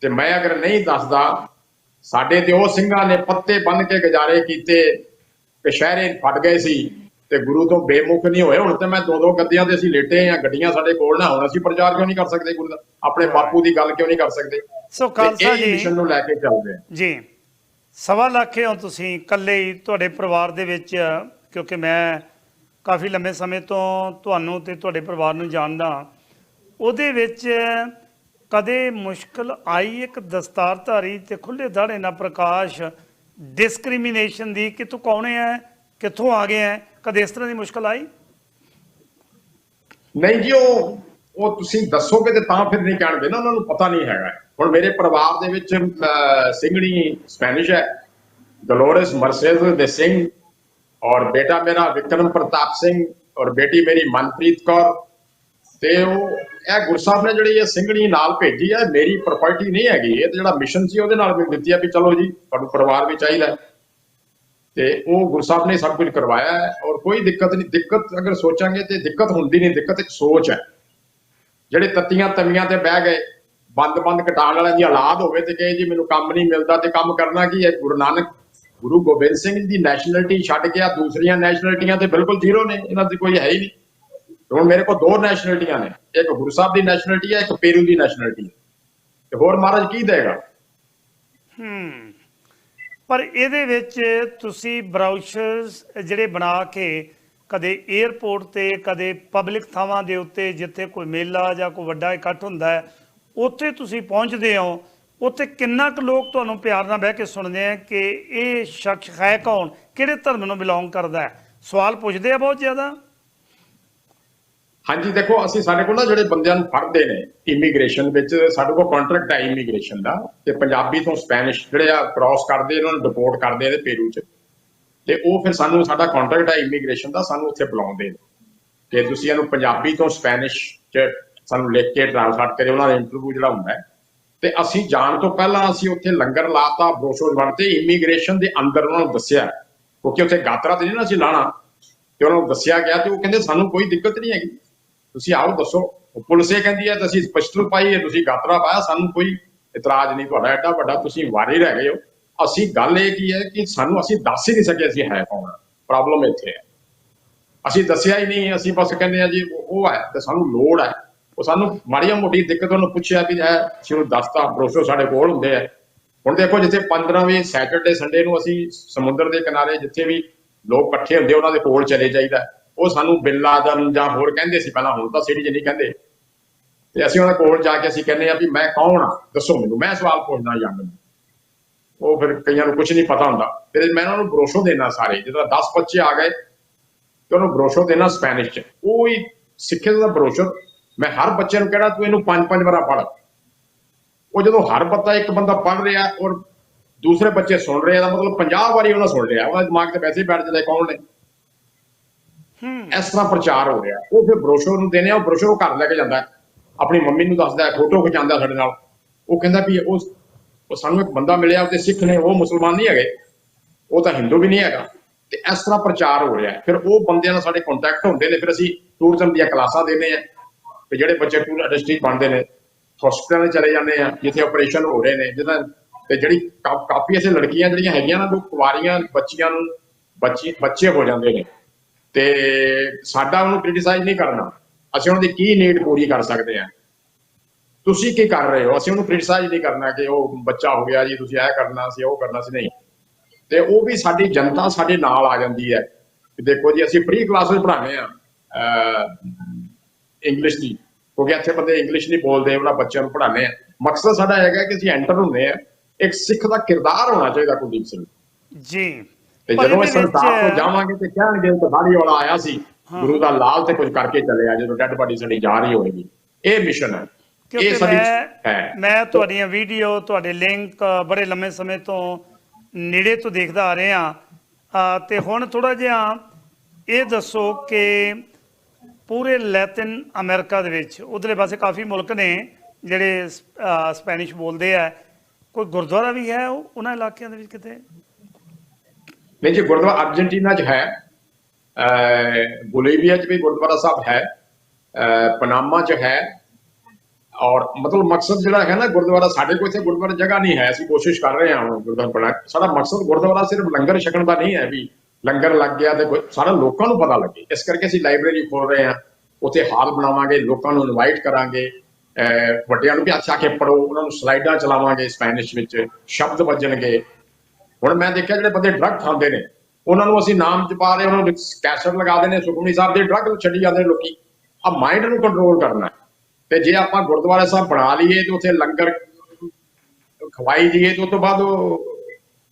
[SPEAKER 2] ਤੇ ਮੈਂ ਅਗਰ ਨਹੀਂ ਦੱਸਦਾ ਸਾਡੇ ਤੇ ਉਹ ਸਿੰਘਾਂ ਨੇ ਪੱਤੇ ਬੰਨ ਕੇ ਗੁਜ਼ਾਰੇ ਕੀਤੇ ਕਸ਼ਹਿਰੇ ਫਟ ਗਏ ਸੀ। ਤੇ ਗੁਰੂ ਤੋਂ ਬੇਮੁਖ ਨਹੀਂ ਹੋਏ। ਹੁਣ ਤੇ ਮੈਂ ਦੋ ਦੋ ਗੱਦੀਆਂ ਤੇ ਅਸੀਂ ਲੇਟੇ ਆ ਗੱਡੀਆਂ ਸਾਡੇ ਕੋਲ ਨਾ ਹੁਣ ਅਸੀਂ ਪ੍ਰਚਾਰ ਕਿਉਂ ਨਹੀਂ ਕਰ ਸਕਦੇ ਗੁਰੂ ਦਾ? ਆਪਣੇ ਬਾਪੂ ਦੀ ਗੱਲ ਕਿਉਂ ਨਹੀਂ ਕਰ ਸਕਦੇ?
[SPEAKER 1] ਸੋ ਖਾਲਸਾ ਜੀ।
[SPEAKER 2] ਮਿਸ਼ਨ ਨੂੰ ਲੈ ਕੇ ਚੱਲਦੇ ਆ।
[SPEAKER 1] ਜੀ। ਸਵਾ ਲੱਖ ਹੋ ਤੁਸੀਂ ਇਕੱਲੇ ਹੀ ਤੁਹਾਡੇ ਪਰਿਵਾਰ ਦੇ ਵਿੱਚ ਕਿਉਂਕਿ ਮੈਂ ਕਾਫੀ ਲੰਬੇ ਸਮੇਂ ਤੋਂ ਤੁਹਾਨੂੰ ਤੇ ਤੁਹਾਡੇ ਪਰਿਵਾਰ ਨੂੰ ਜਾਣਦਾ ਉਹਦੇ ਵਿੱਚ ਕਦੇ ਮੁਸ਼ਕਲ ਆਈ ਇੱਕ ਦਸਤਾਰਧਾਰੀ ਤੇ ਖੁੱਲੇ ਦਾੜੇ ਨਾਲ ਪ੍ਰਕਾਸ਼ ਡਿਸਕ੍ਰਿਮੀਨੇਸ਼ਨ ਦੀ ਕਿ ਤੂੰ ਕੌਣ ਹੈ ਕਿੱਥੋਂ ਆ ਗਿਆ ਹੈ? ਕਦੇ ਇਸ ਤਰ੍ਹਾਂ ਦੀ ਮੁਸ਼ਕਲ ਆਈ?
[SPEAKER 2] ਨਹੀਂ ਜੀ, ਉਹ ਉਹ ਤੁਸੀਂ ਦੱਸੋਗੇ ਤੇ ਤਾਂ ਫਿਰ ਨਹੀਂ ਕਹਿਣਗੇ ਨਾ, ਉਹਨਾਂ ਨੂੰ ਪਤਾ ਨਹੀਂ ਹੈਗਾ। ਹੁਣ ਮੇਰੇ ਪਰਿਵਾਰ ਦੇ ਵਿੱਚ ਸਿੰਘਣੀ ਸਪੈਨਿਸ਼ ਹੈ। ਡੋਲੋਰਸ ਮਰਸੇਜ਼ ਦੇ ਸਿੰਘ ਔਰ ਬੇਟਾ ਮੇਰਾ ਵਿਕਰਮ ਪ੍ਰਤਾਪ ਸਿੰਘ ਔਰ ਬੇਟੀ ਮੇਰੀ ਮਨਪ੍ਰੀਤ ਕੌਰ। ਤੇ ਉਹ, ਇਹ ਗੁਰਸਾਹਿਬ ਨੇ ਜਿਹੜੀ ਇਹ ਸਿੰਘਣੀ ਨਾਲ ਭੇਜੀ ਹੈ, ਮੇਰੀ ਪ੍ਰਾਪਰਟੀ ਨਹੀਂ ਹੈਗੀ। ਇਹ ਤੇ ਜਿਹੜਾ ਮਿਸ਼ਨ ਸੀ, ਉਹਦੇ ਨਾਲ ਵੀ ਦਿੱਤੀ ਆ ਵੀ ਚਲੋ ਜੀ, ਤੁਹਾਨੂੰ ਪਰਿਵਾਰ ਵੀ ਚਾਹੀਦਾ ਤੇ ਉਹ ਗੁਰੂ ਸਾਹਿਬ ਨੇ ਸਭ ਕੁਝ ਕਰਵਾਇਆ ਹੈ ਔਰ ਕੋਈ ਦਿੱਕਤ ਨਹੀਂ, ਦਿੱਕਤ ਅਗਰ ਸੋਚਾਂਗੇ ਤੇ ਦਿੱਕਤ ਹੁੰਦੀ ਨਹੀਂ, ਦਿੱਕਤ ਇੱਕ ਸੋਚ ਹੈ। ਜਿਹੜੇ ਤੱਤੀਆਂ ਤਵੀਆਂ ਤੇ ਬਹਿ ਗਏ, ਬੰਦ ਬੰਦ ਕਟਾਣ ਵਾਲਿਆਂ ਦੀ ਔਲਾਦ ਹੋਵੇ ਤੇ ਕਹੇ ਜੀ ਮੈਨੂੰ ਕੰਮ ਨਹੀਂ ਮਿਲਦਾ ਤੇ ਕੰਮ ਕਰਨਾ ਕੀ ਹੈ? ਗੁਰੂ ਨਾਨਕ, ਗੁਰੂ ਗੋਬਿੰਦ ਸਿੰਘ ਜੀ ਦੀ ਨੈਸ਼ਨੈਲਿਟੀ ਛੱਡ ਗਿਆ ਦੂਸਰੀਆਂ ਨੈਸ਼ਨੈਲਿਟੀਆਂ ਤੇ ਬਿਲਕੁਲ ਜ਼ੀਰੋ ਨੇ, ਇਹਨਾਂ ਦੀ ਕੋਈ ਹੈ ਹੀ ਨਹੀਂ। ਹੁਣ ਮੇਰੇ ਕੋਲ ਦੋ ਨੈਸ਼ਨੈਲਿਟੀਆਂ ਨੇ, ਇੱਕ ਗੁਰੂ ਸਾਹਿਬ ਦੀ ਨੈਸ਼ਨੈਲਿਟੀ ਹੈ, ਇੱਕ ਪੇਰੂ ਦੀ ਨੈਸ਼ਨੈਲਿਟੀ ਹੈ। ਤੇ ਹੋਰ ਮਹਾਰਾਜ ਕੀ ਦੇਗਾ?
[SPEAKER 1] ਹੂੰ। ਪਰ ਇਹਦੇ ਵਿੱਚ ਤੁਸੀਂ ਬਰਾਊਸ਼ਰਸ ਜਿਹੜੇ ਬਣਾ ਕੇ ਕਦੇ 에ਅਰਪੋਰਟ ਤੇ, ਕਦੇ ਪਬਲਿਕ ਥਾਵਾਂ ਦੇ ਉੱਤੇ ਜਿੱਥੇ ਕੋਈ ਮੇਲਾ ਜਾਂ ਕੋਈ ਵੱਡਾ ਇਕੱਠ ਹੁੰਦਾ ਹੈ, ਉੱਥੇ ਤੁਸੀਂ ਪਹੁੰਚਦੇ ਹੋ। ਉੱਥੇ ਕਿੰਨਾ ਕੁ ਲੋਕ ਤੁਹਾਨੂੰ ਪਿਆਰ ਨਾਲ ਬਹਿ ਕੇ ਸੁਣਦੇ ਆ ਕਿ ਇਹ ਸ਼ਖਸ ਹੈ ਕੌਣ? ਕਿਹੜੇ ਧਰਮ ਨੂੰ ਬਿਲੋਂਗ ਕਰਦਾ ਹੈ? ਸਵਾਲ ਪੁੱਛਦੇ ਆ ਬਹੁਤ ਜ਼ਿਆਦਾ।
[SPEAKER 2] ਹਾਂਜੀ, ਦੇਖੋ, ਅਸੀਂ ਸਾਡੇ ਕੋਲ ਨਾ ਜਿਹੜੇ ਬੰਦਿਆਂ ਨੂੰ ਫੜਦੇ ਨੇ ਇਮੀਗ੍ਰੇਸ਼ਨ ਵਿੱਚ, ਸਾਡੇ ਕੋਲ ਕੰਟਰੈਕਟ ਹੈ ਇਮੀਗ੍ਰੇਸ਼ਨ ਦਾ ਤੇ ਪੰਜਾਬੀ ਤੋਂ ਸਪੈਨਿਸ਼ ਜਿਹੜੇ ਆ ਕ੍ਰਾਸ ਕਰਦੇ, ਇਹਨਾਂ ਨੂੰ ਡਿਪੋਰਟ ਕਰਦੇ ਨੇ ਪੇਰੂ ਚ। ਤੇ ਉਹ ਫਿਰ ਸਾਨੂੰ ਸਾਡਾ ਕੰਟਰੈਕਟ ਹੈ ਇਮੀਗ੍ਰੇਸ਼ਨ ਦਾ, ਸਾਨੂੰ ਉੱਥੇ ਬੁਲਾਉਂਦੇ ਨੇ ਕਿ ਤੁਸੀਂ ਇਹਨੂੰ ਪੰਜਾਬੀ ਤੋਂ ਸਪੈਨਿਸ਼ ਚ ਸਾਨੂੰ ਲਿਖ ਕੇ ਟ੍ਰਾਂਸਲੇਟ ਕਰੇ ਉਹਨਾਂ ਦਾ ਇੰਟਰਵਿਊ ਜਿਹੜਾ ਹੁੰਦਾ ਹੈ। ਤੇ ਅਸੀਂ ਜਾਣ ਤੋਂ ਪਹਿਲਾਂ ਅਸੀਂ ਉੱਥੇ ਲੰਗਰ ਲਾਤਾ ਬਰੋਸ਼ਰ ਬਣਤੇ ਇਮੀਗ੍ਰੇਸ਼ਨ ਦੇ ਅੰਦਰ ਉਹਨਾਂ ਨੂੰ ਦੱਸਿਆ। ਕਿਉਂਕਿ ਉੱਥੇ ਗਾਤਰਾ ਤੇ ਨਹੀਂ ਨਾ ਅਸੀਂ ਲਾਣਾ। ਤੇ ਉਹਨਾਂ ਨੂੰ ਦੱਸਿਆ ਗਿਆ ਤੇ ਉਹ ਕਹਿੰਦੇ, ਸਾਨੂੰ ਕੋਈ ਦਿੱਕਤ ਨਹੀਂ ਹੈਗੀ। ਤੁਸੀਂ ਆਓ ਦੱਸੋ। ਪੁਲਿਸ ਇਹ ਕਹਿੰਦੀ ਹੈ ਤਾਂ ਅਸੀਂ ਪਿਸਟਲ ਪਾਈ ਹੈ, ਤੁਸੀਂ ਗਾਤਰਾ ਪਾਇਆ, ਸਾਨੂੰ ਕੋਈ ਇਤਰਾਜ਼ ਨਹੀਂ, ਤੁਹਾਡਾ ਐਡਾ ਵੱਡਾ ਤੁਸੀਂ ਵਾਰੀ ਰਹਿ ਗਏ ਹੋ। ਅਸੀਂ ਗੱਲ ਇਹ ਕੀ ਹੈ ਕਿ ਸਾਨੂੰ ਅਸੀਂ ਦੱਸ ਹੀ ਨਹੀਂ ਸਕੇ ਅਸੀਂ ਹੈ ਕੌਣ ਪ੍ਰੋਬਲਮ ਇੱਥੇ ਹੈ। ਅਸੀਂ ਦੱਸਿਆ ਹੀ ਨਹੀਂ, ਅਸੀਂ ਬਸ ਕਹਿੰਦੇ ਆ ਜੀ, ਉਹ ਹੈ ਤੇ ਸਾਨੂੰ ਲੋੜ ਹੈ। ਉਹ ਸਾਨੂੰ ਮਾੜੀਆਂ ਮੋਟੀ ਦਿੱਕਤ ਉਹਨੂੰ ਪੁੱਛਿਆ ਵੀ ਹੈ ਅਸੀਂ ਉਹਨੂੰ ਦੱਸਤਾ, ਬਰੋਸ਼ੋ ਸਾਡੇ ਕੋਲ ਹੁੰਦੇ ਆ। ਹੁਣ ਦੇਖੋ ਜਿੱਥੇ 15ਵੀਂ ਸੈਟਰਡੇ ਸੰਡੇ ਨੂੰ ਅਸੀਂ ਸਮੁੰਦਰ ਦੇ ਕਿਨਾਰੇ ਜਿੱਥੇ ਵੀ ਲੋਕ ਇਕੱਠੇ ਹੁੰਦੇ ਉਹਨਾਂ ਦੇ ਕੋਲ ਚਲੇ ਜਾਈਦਾ। ਉਹ ਸਾਨੂੰ ਬਿੱਲਾ ਲਾਦਨ ਜਾਂ ਹੋਰ ਕਹਿੰਦੇ ਸੀ, ਪਹਿਲਾਂ ਹੁਣ ਤਾਂ ਸਿਟੀ 'ਚ ਨਹੀਂ ਕਹਿੰਦੇ। ਤੇ ਅਸੀਂ ਉਹਨਾਂ ਕੋਲ ਜਾ ਕੇ ਅਸੀਂ ਕਹਿੰਦੇ ਆ ਵੀ ਮੈਂ ਕੌਣ ਆ? ਦੱਸੋ ਮੈਨੂੰ, ਮੈਂ ਸਵਾਲ ਪੁੱਛਦਾ ਯੰਗ ਨੂੰ ਉਹ ਫਿਰ ਕਈਆਂ ਨੂੰ ਕੁਝ ਨਹੀਂ ਪਤਾ ਹੁੰਦਾ। ਫਿਰ ਮੈਂ ਉਹਨਾਂ ਨੂੰ ਬਰੋਸ਼ੋ ਦੇਣਾ ਸਾਰੇ, ਜਦੋਂ 10 ਬੱਚੇ ਆ ਗਏ, ਤੇ ਉਹਨੂੰ ਬਰੋਸ਼ੋ ਦੇਣਾ ਸਪੈਨਿਸ਼ ਚ। ਉਹ ਹੀ ਸਿੱਖੇ ਦਾ ਬਰੋਸ਼ਰ ਮੈਂ ਹਰ ਬੱਚੇ ਨੂੰ ਕਹਿਣਾ, ਤੂੰ ਇਹਨੂੰ ਪੰਜ ਪੰਜ ਵਾਰਾ ਪੜ੍ਹ। ਉਹ ਜਦੋਂ ਹਰ ਬੱਚਾ ਇੱਕ ਬੰਦਾ ਪੜ੍ਹ ਰਿਹਾ ਔਰ ਦੂਸਰੇ ਬੱਚੇ ਸੁਣ ਰਹੇ ਆ ਦਾ ਮਤਲਬ 50 ਵਾਰੀ ਉਹਨਾਂ ਸੁਣ ਰਿਹਾ। ਉਹਦਾ ਦਿਮਾਗ ਤੇ ਵੈਸੇ ਹੀ ਬੈਠ ਜਾਂਦਾ, ਕੌਣ ਨੇ? ਇਸ ਤਰ੍ਹਾਂ ਪ੍ਰਚਾਰ ਹੋ ਰਿਹਾ। ਉਹ ਫਿਰ ਬਰੋਸ਼ੋ ਨੂੰ ਦੇਣੇ ਆ, ਉਹ ਬਰੋਸ਼ਰ ਘਰ ਲੈ ਕੇ ਜਾਂਦਾ ਆਪਣੀ ਮੰਮੀ ਨੂੰ ਦੱਸਦਾ ਫੋਟੋ ਖਿਚਾਉਂਦਾ ਸਾਡੇ ਨਾਲ। ਉਹ ਕਹਿੰਦਾ ਵੀ ਉਹ ਉਹ ਸਾਨੂੰ ਇੱਕ ਬੰਦਾ ਮਿਲਿਆ ਉਹਦੇ ਸਿੱਖ ਨੇ ਉਹ ਮੁਸਲਮਾਨ ਨਹੀਂ ਹੈਗੇ। ਉਹ ਤਾਂ ਹਿੰਦੂ ਵੀ ਨਹੀਂ ਹੈਗਾ। ਤੇ ਇਸ ਤਰ੍ਹਾਂ ਪ੍ਰਚਾਰ ਹੋ ਰਿਹਾ ਫਿਰ ਉਹ ਬੰਦਿਆਂ ਨਾਲ ਸਾਡੇ ਕੰਟੈਕਟ ਹੁੰਦੇ ਨੇ ਫਿਰ ਅਸੀਂ ਟੂਰਿਜ਼ਮ ਦੀਆਂ ਕਲਾਸਾਂ ਦਿੰਦੇ ਆ ਤੇ ਜਿਹੜੇ ਬੱਚੇ ਟੂਰ ਇੰਡਸਟਰੀ ਬਣਦੇ ਨੇ ਹਸਪਤਾਲਾਂ ਚਲੇ ਜਾਂਦੇ ਆ ਜਿੱਥੇ ਆਪਰੇਸ਼ਨ ਹੋ ਰਹੇ ਨੇ ਜਿਹਦਾ ਤੇ ਜਿਹੜੀ ਕਾਫੀ ਐਸੇ ਲੜਕੀਆਂ ਜਿਹੜੀਆਂ ਹੈਗੀਆਂ ਨਾ ਜੋ ਕੁਵਾਰੀਆਂ ਬੱਚੀਆਂ ਨੂੰ ਬੱਚੀ ਬੱਚੇ ਹੋ ਜਾਂਦੇ ਨੇ। ਤੇ ਸਾਡਾ ਉਹਨੂੰ ਕ੍ਰਿਟਿਸਾਈਜ਼ ਨਹੀਂ ਕਰਨਾ। ਅਸੀਂ ਉਹਨਾਂ ਦੀ ਕੀ ਨੀਡ ਪੂਰੀ ਕਰ ਸਕਦੇ ਆ ਤੁਸੀਂ ਕੀ ਕਰ ਰਹੇ ਹੋ? ਅਸੀਂ ਉਹਨੂੰ ਕ੍ਰਿਟਿਸਾਈਜ਼ ਨਹੀਂ ਕਰਨਾ ਕਿ ਉਹ ਬੱਚਾ ਹੋ ਗਿਆ ਜੀ, ਤੁਸੀਂ ਇਹ ਕਰਨਾ ਸੀ ਉਹ ਕਰਨਾ ਸੀ ਨਹੀਂ। ਤੇ ਉਹ ਵੀ ਸਾਡੀ ਜਨਤਾ ਸਾਡੇ ਨਾਲ ਆ ਜਾਂਦੀ ਹੈ। ਕਿ ਦੇਖੋ ਜੀ, ਅਸੀਂ ਫ੍ਰੀ ਕਲਾਸਿਸ ਪੜ੍ਹਾਉਂਦੇ ਆ ਇੰਗਲਿਸ਼ ਦੀ। ਕਿਉਂਕਿ ਇੱਥੇ ਬੰਦੇ ਇੰਗਲਿਸ਼ ਨਹੀਂ ਬੋਲਦੇ, ਉਹਨਾਂ ਬੱਚਿਆਂ ਨੂੰ ਪੜ੍ਹਾਉਂਦੇ ਆ ਮਕਸਦ ਸਾਡਾ ਹੈਗਾ ਕਿ ਅਸੀਂ ਐਂਟਰ ਹੁੰਦੇ ਆ ਇੱਕ ਸਿੱਖ ਦਾ ਕਿਰਦਾਰ ਹੋਣਾ ਚਾਹੀਦਾ ਕੁਲਦੀਪ ਸਿੰਘ।
[SPEAKER 1] ਜੀ।
[SPEAKER 2] ਤੇ
[SPEAKER 1] ਪਰ
[SPEAKER 2] ਜਦੋਂ ਇਹ ਤੋਂ ਜਾਵਾਂਗੇ ਤੇ ਕਹਿਣਗੇ ਉਹ ਦਾੜੀ ਵਾਲਾ ਆਇਆ ਸੀ। ਗੁਰੂ ਦਾ ਲਾਲ ਤੇ ਕੁਝ ਕਰਕੇ ਚੱਲਿਆ ਜਦੋਂ ਡੈਡ ਬਾਡੀ ਸਾਡੀ ਜਾ ਰਹੀ ਹੋਏਗੀ ਇਹ ਮਿਸ਼ਨ ਹੈ। ਇਹ ਸਾਡੀ
[SPEAKER 1] ਮੈਂ
[SPEAKER 2] ਹੈ।
[SPEAKER 1] ਮੈਂ ਤੁਹਾਡੀਆਂ ਵੀਡੀਓ ਤੁਹਾਡੇ ਲਿੰਕ ਬੜੇ ਲੰਮੇ ਸਮੇਂ ਤੋਂ ਨੇੜੇ ਤੋਂ ਦੇਖਦਾ ਆ ਰਿਹਾ। ਤੇ ਹੁਣ ਥੋੜਾ ਜਿਹਾ ਇਹ ਦੱਸੋ ਕਿ ਪੂਰੇ ਲੈਟਿਨ ਅਮਰੀਕਾ ਦੇ ਵਿੱਚ ਉਧਰਲੇ ਪਾਸੇ ਕਾਫੀ ਮੁਲਕ ਨੇ ਜਿਹੜੇ ਸਪੈਨਿਸ਼ ਬੋਲਦੇ ਆ। ਕੋਈ ਗੁਰਦੁਆਰਾ ਵੀ ਹੈ ਉਹ ਉਹਨਾਂ ਇਲਾਕਿਆਂ ਦੇ ਵਿੱਚ ਕਿਤੇ?
[SPEAKER 2] ਨਹੀਂ ਜੀ, ਗੁਰਦੁਆਰਾ ਅਰਜنٹੀਨਾ 'ਚ ਹੈ, ਅਹ, ਬੋਲੀਵੀਆ 'ਚ ਵੀ ਗੁਰਦੁਆਰਾ ਸਾਹਿਬ ਹੈ, ਅਹ, ਪਨਾਮਾ 'ਚ ਹੈ, ਔਰ ਮਤਲਬ ਮਕਸਦ ਜਿਹੜਾ ਹੈ ਨਾ ਗੁਰਦੁਆਰਾ, ਸਾਡੇ ਕੋਲ ਇੱਥੇ ਗੁਰਦੁਆਰਾ ਜਗ੍ਹਾ ਨਹੀਂ ਹੈ, ਅਸੀਂ ਕੋਸ਼ਿਸ਼ ਕਰ ਰਹੇ ਹਾਂ ਗੁਰਦੁਆਰਾ ਬਣਾ, ਸਾਡਾ ਮਕਸਦ ਗੁਰਦੁਆਰਾ ਸਿਰਫ ਲੰਗਰ ਛਕਣ ਦਾ ਨਹੀਂ ਹੈ ਵੀ ਲੰਗਰ ਲੱਗ ਗਿਆ ਤੇ ਸਾਰਾ ਲੋਕਾਂ ਨੂੰ ਪਤਾ ਲੱਗੇ। ਇਸ ਕਰਕੇ ਅਸੀਂ ਲਾਇਬ੍ਰੇਰੀ ਖੋਲ ਰਹੇ ਹਾਂ, ਉੱਥੇ ਹਾਲ ਬਣਾਵਾਂਗੇ, ਲੋਕਾਂ ਨੂੰ ਇਨਵਾਈਟ ਕਰਾਂਗੇ, ਅਹ, ਵੱਡਿਆਂ ਨੂੰ ਵੀ ਅੱਛਾ ਕੇ ਪੜੋ ਉਹਨਾਂ ਨੂੰ ਸਲਾਈਡਾਂ ਚਲਾਵਾਂਗੇ ਸਪੈਨਿਸ਼ ਵਿੱਚ, ਸ਼ਬਦ ਵੱਜਣਗੇ। ਹੁਣ ਮੈਂ ਦੇਖਿਆ ਜਿਹੜੇ ਬੰਦੇ ਡਰੱਗ ਖਾਂਦੇ ਨੇ ਉਹਨਾਂ ਨੂੰ ਅਸੀਂ ਨਾਮ ਜਪਾ ਰਹੇ ਉਹਨਾਂ ਨੂੰ ਕੈਸਟ ਲਗਾ ਦਿੰਦੇ ਸੁਖਮਨੀ ਸਾਹਿਬ ਦੇ ਡਰੱਗ ਛੱਡੀ ਜਾਂਦੇ ਨੇ ਲੋਕੀ। ਆ ਮਾਈਂਡ ਨੂੰ ਕੰਟਰੋਲ ਕਰਨਾ ਤੇ ਜੇ ਆਪਾਂ ਗੁਰਦੁਆਰਾ ਸਾਹਿਬ ਬਣਾ ਲਈਏ ਤੇ ਉੱਥੇ ਲੰਗਰ ਖਵਾਈ ਜੀਏ ਤੇ ਉਸ ਤੋਂ ਬਾਅਦ ਉਹ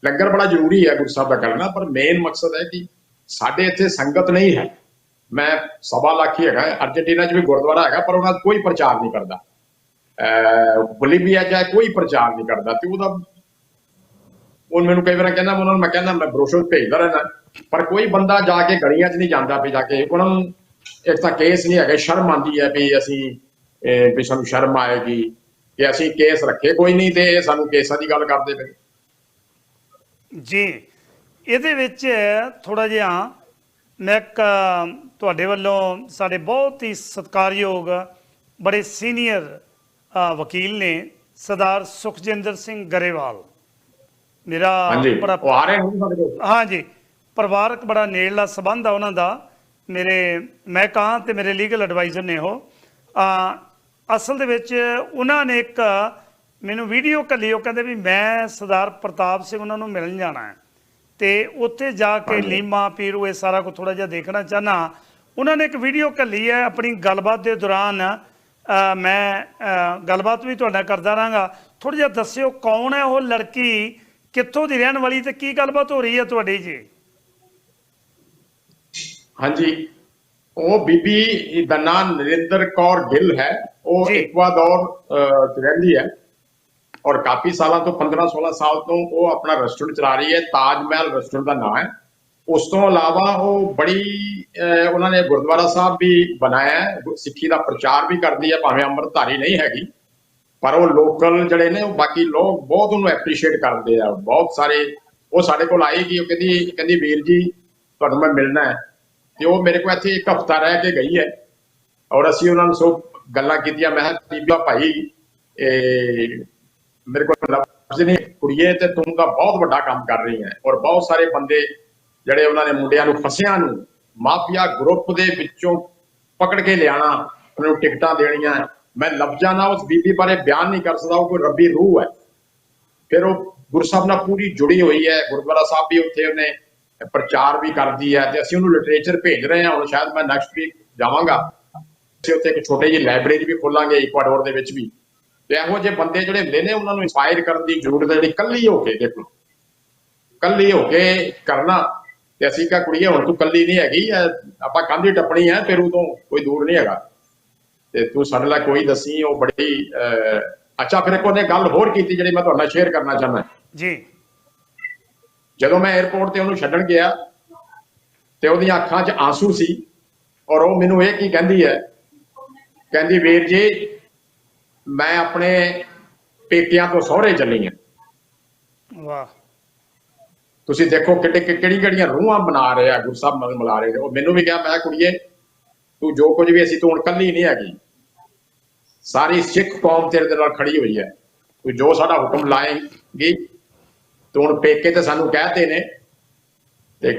[SPEAKER 2] ਲੰਗਰ ਬੜਾ ਜ਼ਰੂਰੀ ਹੈ ਗੁਰੂ ਸਾਹਿਬ ਦਾ ਕਰਨਾ ਪਰ ਮੇਨ ਮਕਸਦ ਹੈ ਕਿ ਸਾਡੇ ਇੱਥੇ ਸੰਗਤ ਨਹੀਂ ਹੈ। ਮੈਂ ਸਵਾ ਲੱਖ ਹੀ ਹੈਗਾ ਅਰਜੈਂਟੀਨਾ 'ਚ ਵੀ ਗੁਰਦੁਆਰਾ ਹੈਗਾ ਪਰ ਉਹਨਾਂ ਦਾ ਕੋਈ ਪ੍ਰਚਾਰ ਨਹੀਂ ਕਰਦਾ। ਅਹ ਬੋਲੀਵੀਆ 'ਚ ਹੈ, ਕੋਈ ਪ੍ਰਚਾਰ ਨਹੀਂ ਕਰਦਾ ਤੇ ਉਹਦਾ ਉਹ ਮੈਨੂੰ ਕਈ ਵਾਰ ਕਹਿੰਦਾ ਉਹਨਾਂ ਨੂੰ, ਮੈਂ ਕਹਿੰਦਾ ਮੈਂ ਬਰੋਸ਼ਰ ਭੇਜਦਾ ਰਹਿਣਾ ਪਰ ਕੋਈ ਬੰਦਾ ਜਾ ਕੇ ਗਲੀਆਂ 'ਚ ਨਹੀਂ ਜਾਂਦਾ ਵੀ ਜਾ ਕੇ। ਉਹਨਾਂ ਨੂੰ ਇੱਕ ਤਾਂ ਕੇਸ ਨਹੀਂ ਹੈਗਾ, ਸ਼ਰਮ ਆਉਂਦੀ ਹੈ ਵੀ ਅਸੀਂ ਵੀ ਸਾਨੂੰ ਸ਼ਰਮ ਆਏਗੀ। ਕਿ ਅਸੀਂ ਕੇਸ ਰੱਖੇ, ਕੋਈ ਨਹੀਂ ਤੇ ਸਾਨੂੰ ਕੇਸਾਂ ਦੀ ਗੱਲ ਕਰਦੇ ਪਏ।
[SPEAKER 1] ਜੀ, ਇਹਦੇ ਵਿੱਚ ਥੋੜਾ ਜਿਹਾ ਮੈਂ ਇੱਕ, ਤੁਹਾਡੇ ਵੱਲੋਂ ਸਾਡੇ ਬਹੁਤ ਹੀ ਸਤਿਕਾਰਯੋਗ, ਬੜੇ ਸੀਨੀਅਰ ਵਕੀਲ ਨੇ ਸਰਦਾਰ ਸੁਖਜਿੰਦਰ ਸਿੰਘ ਗਰੇਵਾਲ। ਮੇਰਾ ਬੜਾ
[SPEAKER 2] ਉਹ ਆ ਰਹੇ ਨੇ ਸਾਡੇ ਕੋਲ?
[SPEAKER 1] ਹਾਂਜੀ ਪਰਿਵਾਰਕ ਬੜਾ ਨੇੜਲਾ ਸੰਬੰਧ ਆ ਉਹਨਾਂ ਦਾ। ਮੇਰੇ ਮੈਂ ਕਹਾਂ ਤੇ ਮੇਰੇ ਲੀਗਲ ਐਡਵਾਈਜ਼ਰ ਨੇ ਉਹ। ਆ ਅਸਲ ਦੇ ਵਿੱਚ ਉਹਨਾਂ ਨੇ ਇੱਕ ਮੈਨੂੰ ਵੀਡੀਓ ਕੱਲੀ ਉਹ ਕਹਿੰਦੇ ਵੀ ਮੈਂ ਸਰਦਾਰ ਪ੍ਰਤਾਪ ਸਿੰਘ ਉਹਨਾਂ ਨੂੰ ਮਿਲਣ ਜਾਣਾ ਹੈ। ਤੇ ਉੱਥੇ ਜਾ ਕੇ। ਲੀਮਾ ਪੀਰੂ ਇਹ ਸਾਰਾ ਕੁਝ ਥੋੜਾ ਜਿਹਾ ਦੇਖਣਾ ਚਾਹਨਾ ਉਹਨਾਂ ਨੇ ਇੱਕ ਵੀਡੀਓ ਕੱਲੀ ਹੈ ਆਪਣੀ ਗੱਲਬਾਤ ਦੇ ਦੌਰਾਨ ਮੈਂ ਗੱਲਬਾਤ ਵੀ ਤੁਹਾਡਾ ਕਰਦਾ ਰਹਾਂਗਾ। ਥੋੜਾ ਜਿਹਾ ਦੱਸਿਓ ਕੌਣ ਹੈ ਉਹ ਲੜਕੀ ਕਿੱਥੋਂ ਦੀ ਰਹਿਣ ਵਾਲੀ ਤੇ ਕੀ ਗੱਲਬਾਤ ਹੋ ਰਹੀ ਹੈ ਤੁਹਾਡੀ ਜੀ?
[SPEAKER 2] ਹਾਂਜੀ ਉਹ ਬੀਬੀ ਦਾ ਨਾਮ ਨਰਿੰਦਰ ਕੌਰ ਗਿੱਲ ਹੈ। ਉਹ 'ਚ ਰਹਿੰਦੀ ਹੈ। ਔਰ ਕਾਫੀ ਸਾਲਾਂ ਤੋਂ 15 16 ਸਾਲ ਤੋਂ ਉਹ ਆਪਣਾ ਰੈਸਟੋਰੈਂਟ ਚਲਾ ਰਹੀ ਹੈ। ਤਾਜ ਮਹਿਲ ਰੈਸਟੋਰੈਂਟ ਦਾ ਨਾਮ ਹੈ। ਉਸ ਤੋਂ ਇਲਾਵਾ ਉਹ ਬੜੀ ਉਹਨਾਂ ਨੇ ਗੁਰਦੁਆਰਾ ਸਾਹਿਬ ਵੀ ਬਣਾਇਆ ਹੈ। ਸਿੱਖੀ ਦਾ ਪ੍ਰਚਾਰ ਵੀ ਕਰਦੀ ਹੈ। ਭਾਵੇਂ ਅੰਮ੍ਰਿਤਧਾਰੀ ਨਹੀਂ ਹੈਗੀ। ਪਰ ਉਹ ਲੋਕਲ ਜਿਹੜੇ ਨੇ, ਉਹ ਬਾਕੀ ਲੋਕ ਬਹੁਤ ਉਹਨੂੰ ਐਪਰੀਸ਼ੀਏਟ ਕਰਦੇ ਆ। ਬਹੁਤ ਸਾਰੇ, ਉਹ ਸਾਡੇ ਕੋਲ ਆਏਗੀ ਉਹ ਕਹਿੰਦੀ ਕਹਿੰਦੀ ਵੀਰ ਜੀ, ਤੁਹਾਨੂੰ ਮੈਂ ਮਿਲਣਾ ਹੈ। ਤੇ ਉਹ ਮੇਰੇ ਕੋਲ ਇੱਥੇ ਇੱਕ ਹਫਤਾ ਰਹਿ ਕੇ ਗਈ ਹੈ। ਔਰ ਅਸੀਂ ਉਹਨਾਂ ਨੂੰ ਸੋ ਗੱਲਾਂ ਕੀਤੀਆਂ, ਮੈਂ ਕਿਹਾ ਭਾਈ, ਇਹ ਮੇਰੇ ਕੋਲ ਲਫ਼ਜ਼ ਨਹੀਂ ਕੁੜੀਏ, ਤੇ ਤੂੰ ਤਾਂ ਬਹੁਤ ਵੱਡਾ ਕੰਮ ਕਰ ਰਹੀ ਹੈ। ਔਰ ਬਹੁਤ ਸਾਰੇ ਬੰਦੇ ਜਿਹੜੇ ਉਹਨਾਂ ਨੇ ਮੁੰਡਿਆਂ ਨੂੰ ਫਸਿਆਂ ਨੂੰ ਮਾਫੀਆ ਗਰੁੱਪ ਦੇ ਵਿੱਚੋਂ ਪਕੜ ਕੇ ਲਿਆਣਾ ਉਹਨਾਂ ਨੂੰ ਟਿਕਟਾਂ ਦੇਣੀਆਂ ਮੈਂ ਲਫ਼ਜ਼ਾਂ ਨਾਲ ਉਸ ਬੀਬੀ ਬਾਰੇ ਬਿਆਨ ਨਹੀਂ ਕਰ ਸਕਦਾ, ਉਹ ਕੋਈ ਰੱਬੀ ਰੂਹ ਹੈ। ਫਿਰ ਉਹ ਗੁਰੂ ਸਾਹਿਬ ਨਾਲ ਪੂਰੀ ਜੁੜੀ ਹੋਈ ਹੈ, ਗੁਰਦੁਆਰਾ ਸਾਹਿਬ ਵੀ ਉੱਥੇ ਉਹਨੇ ਪ੍ਰਚਾਰ ਵੀ ਕਰਦੀ ਹੈ ਤੇ ਅਸੀਂ ਉਹਨੂੰ ਲਿਟਰੇਚਰ ਭੇਜ ਰਹੇ ਹਾਂ, ਹੁਣ ਸ਼ਾਇਦ ਮੈਂ ਨੈਕਸਟ ਵੀਕ ਜਾਵਾਂਗਾ। ਅਸੀਂ ਉੱਥੇ ਇੱਕ ਛੋਟੀ ਜਿਹੀ ਲਾਇਬ੍ਰੇਰੀ ਵੀ ਖੋਲਾਂਗੇ ਇਕਵਾਡੋਰ ਦੇ ਵਿੱਚ ਵੀ। ਤੇ ਇਹੋ ਜਿਹੇ ਬੰਦੇ ਜਿਹੜੇ ਹੁੰਦੇ ਨੇ, ਉਹਨਾਂ ਨੂੰ ਇਨਸਪਾਇਰ ਕਰਨ ਦੀ ਜ਼ਰੂਰਤ ਹੈ, ਜਿਹੜੀ ਕੱਲੀ ਹੋ ਕੇ, ਦੇਖੋ। ਕੱਲੀ ਹੋ ਕੇ ਕਰਨਾ। ਤੇ ਅਸੀਂ ਕਹਾ, ਕੁੜੀਏ, ਹੁਣ ਤੂੰ ਕੱਲੀ ਨਹੀਂ ਹੈਗੀ ਆਪਾਂ ਕੰਧ ਕੰਧੀ ਟੱਪਣੀ ਹੈ, ਫਿਰ ਉਦੋਂ ਕੋਈ ਦੂਰ ਨਹੀਂ ਹੈਗਾ। ਤੇ ਤੂੰ ਸਾਡੇ ਨਾਲ ਕੋਈ ਦੱਸੀ ਉਹ ਬੜੀ ਅੱਛਾ ਫਿਰ ਇੱਕ ਉਹਨੇ ਗੱਲ ਹੋਰ ਕੀਤੀ ਜਿਹੜੀ ਮੈਂ ਤੁਹਾਡੇ ਨਾਲ ਸ਼ੇਅਰ ਕਰਨਾ ਚਾਹੁੰਦਾ।
[SPEAKER 1] ਜੀ।
[SPEAKER 2] ਜਦੋਂ ਮੈਂ 에어ਪੋਰਟ ਤੇ ਉਹਨੂੰ ਛੱਡਣ ਗਿਆ ਤੇ ਉਹਦੀਆਂ ਅੱਖਾਂ 'ਚ ਆਂਸੂ ਸੀ ਔਰ ਉਹ ਮੈਨੂੰ ਇਹ ਕੀ ਕਹਿੰਦੀ ਹੈ ਕਹਿੰਦੀ ਵੀਰ ਜੀ ਮੈਂ ਆਪਣੇ ਪੇਕਿਆਂ ਤੋਂ ਸਹੁਰੇ ਚੱਲੀ ਹਾਂ
[SPEAKER 1] ਵਾਹ।
[SPEAKER 2] ਤੁਸੀਂ ਦੇਖੋ ਕਿੱਡੇ ਕਿਹੜੀ ਕਿਹੜੀਆਂ ਰੂਹਾਂ ਬਣਾ ਰਹੇ ਆ ਗੁਰੂ ਸਾਹਿਬ ਮਨ ਮਿਲਾ ਰਹੇ ਉਹ ਮੈਨੂੰ ਵੀ ਕਿਹਾ ਮੈਂ ਕੁੜੀਏ ਤੂੰ ਜੋ ਕੁਝ ਵੀ ਅਸੀਂ ਤੂੰ ਹੁਣ ਕੱਲੀ ਨਹੀਂ ਹੈਗੀ। ਸਾਰੀ ਸਿੱਖ ਕੌਮ ਤੇਰੇ ਦੇ ਨਾਲ ਖੜੀ ਹੋਈ ਹੈ। ਤੂੰ ਜੋ ਸਾਡਾ ਹੁਕਮ ਲਾਏਂਗੀ ਤੂੰ ਹੁਣ ਪੇਕੇ ਤੇ ਸਾਨੂੰ ਕਹਤੇ ਨੇ ਤੇ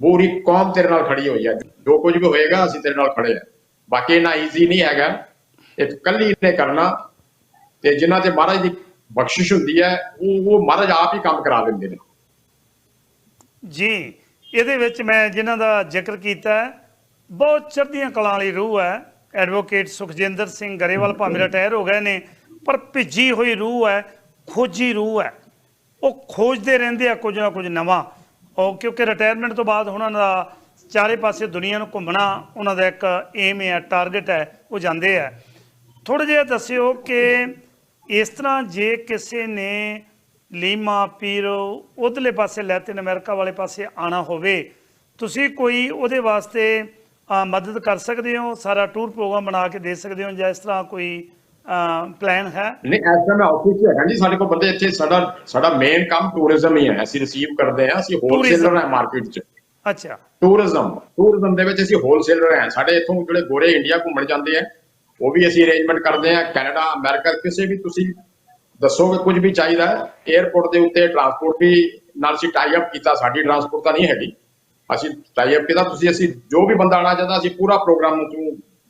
[SPEAKER 2] ਪੂਰੀ ਕੌਮ ਤੇਰੇ ਨਾਲ ਖੜੀ ਹੋਈ ਹੈ। ਜੋ ਕੁਝ ਵੀ ਹੋਏਗਾ ਅਸੀਂ ਤੇਰੇ ਨਾਲ ਖੜੇ ਆ ਬਾਕੀ ਨਾ ਈਜ਼ੀ ਨਹੀਂ ਹੈਗਾ। ਇਹ ਕੱਲੀ ਨੇ ਕਰਨਾ ਤੇ ਜਿਨ੍ਹਾਂ ਤੇ ਮਹਾਰਾਜ ਦੀ ਬਖਸ਼ਿਸ਼ ਹੁੰਦੀ ਹੈ ਉਹ ਉਹ ਮਹਾਰਾਜ ਆਪ ਹੀ ਕੰਮ ਕਰਾ ਦਿੰਦੇ ਨੇ।
[SPEAKER 1] ਜੀ ਇਹਦੇ ਵਿੱਚ ਮੈਂ ਜਿਨ੍ਹਾਂ ਦਾ ਜ਼ਿਕਰ ਕੀਤਾ ਹੈ, ਬਹੁਤ ਚੜ੍ਹਦੀਆਂ ਕਲਾਂ ਵਾਲੀ ਰੂਹ ਹੈ। ਐਡਵੋਕੇਟ ਸੁਖਜਿੰਦਰ ਸਿੰਘ ਗਰੇਵਾਲ ਭਾਵੇਂ ਰਿਟਾਇਰ ਹੋ ਗਏ ਨੇ, ਪਰ ਭਿੱਜੀ ਹੋਈ ਰੂਹ ਹੈ, ਖੋਜੀ ਰੂਹ ਹੈ। ਉਹ ਖੋਜਦੇ ਰਹਿੰਦੇ ਆ ਕੁਝ ਨਾ ਕੁਝ ਨਵਾਂ। ਉਹ ਕਿਉਂਕਿ ਰਿਟਾਇਰਮੈਂਟ ਤੋਂ ਬਾਅਦ ਉਹਨਾਂ ਦਾ ਚਾਰੇ ਪਾਸੇ ਦੁਨੀਆ ਨੂੰ ਘੁੰਮਣਾ, ਉਹਨਾਂ ਦਾ ਇੱਕ ਏਮ ਹੈ ਟਾਰਗੇਟ ਹੈ, ਉਹ ਜਾਂਦੇ ਆ। ਥੋੜਾ ਜਿਹਾ ਦੱਸਿਓ ਕਿ ਇਸ ਤਰ੍ਹਾਂ ਜੇ ਕਿਸੇ ਨੇ ਲੀਮਾ, ਪੀਰੋ ਉਧਰਲੇ ਪਾਸੇ, ਲੈਟਿਨ ਅਮਰੀਕਾ ਵਾਲੇ ਪਾਸੇ ਆਣਾ ਹੋਵੇ, ਤੁਸੀਂ ਕੋਈ ਉਹਦੇ ਵਾਸਤੇ ਮਦਦ ਕਰ ਸਕਦੇ ਹੋ ਸਾਰਾ ਟੂਰ ਪ੍ਰੋਗਰਾਮ ਬਣਾ ਕੇ ਦੇ ਸਕਦੇ ਹੋ ਜਾਂ ਇਸ ਤਰ੍ਹਾਂ ਕੋਈ ਪਲਾਨ ਹੈ?
[SPEAKER 2] ਨਹੀਂ ਐਸਾ ਮੈਂ ਆਫਿਸ 'ਚ ਹੈਗਾ ਜੀ ਸਾਡੇ ਕੋਲ ਬੰਦੇ ਇੱਥੇ ਸਾਡਾ ਸਾਡਾ ਮੇਨ ਕੰਮ ਟੂਰਿਜ਼ਮ ਹੀ ਹੈ। ਅਸੀਂ ਰਿਸੀਵ ਕਰਦੇ ਹਾਂ ਅਸੀਂ ਹੋਲਸੇਲਰ ਹਾਂ ਮਾਰਕੀਟ 'ਚ।
[SPEAKER 1] ਅੱਛਾ।
[SPEAKER 2] ਟੂਰਿਜ਼ਮ ਟੂਰਿਜ਼ਮ ਦੇ ਵਿੱਚ ਅਸੀਂ ਹੋਲਸੇਲਰ ਹਾਂ। ਸਾਡੇ ਇੱਥੋਂ ਜਿਹੜੇ ਗੋਰੇ ਇੰਡੀਆ ਘੁੰਮਣ ਜਾਂਦੇ ਆ ਉਹ ਵੀ ਅਸੀਂ ਅਰੇਂਜਮੈਂਟ ਕਰਦੇ ਹਾਂ। ਕੈਨੇਡਾ ਅਮਰੀਕਾ ਕਿਸੇ ਵੀ ਤੁਸੀਂ ਦੱਸੋਗੇ ਕੁਝ ਵੀ ਚਾਹੀਦਾ 에어ਪੋਰਟ ਦੇ ਉੱਤੇ ਟਰਾਂਸਪੋਰਟ ਵੀ ਨਾਲ ਅਸੀਂ ਟਾਈ ਅਪ ਕੀਤਾ ਸਾਡੀ ਟਰਾਂਸਪੋਰਟ ਤਾਂ ਨਹੀਂ ਹੈਗੀ। ਅਸੀਂ ਟਾਈ ਅਪ ਕੀਤਾ, ਤੁਸੀਂ ਅਸੀਂ ਜੋ ਵੀ ਬੰਦਾ ਆਣਾ ਚਾਹੁੰਦਾ, ਅਸੀਂ ਪੂਰਾ ਪ੍ਰੋਗਰਾਮ ਨੂੰ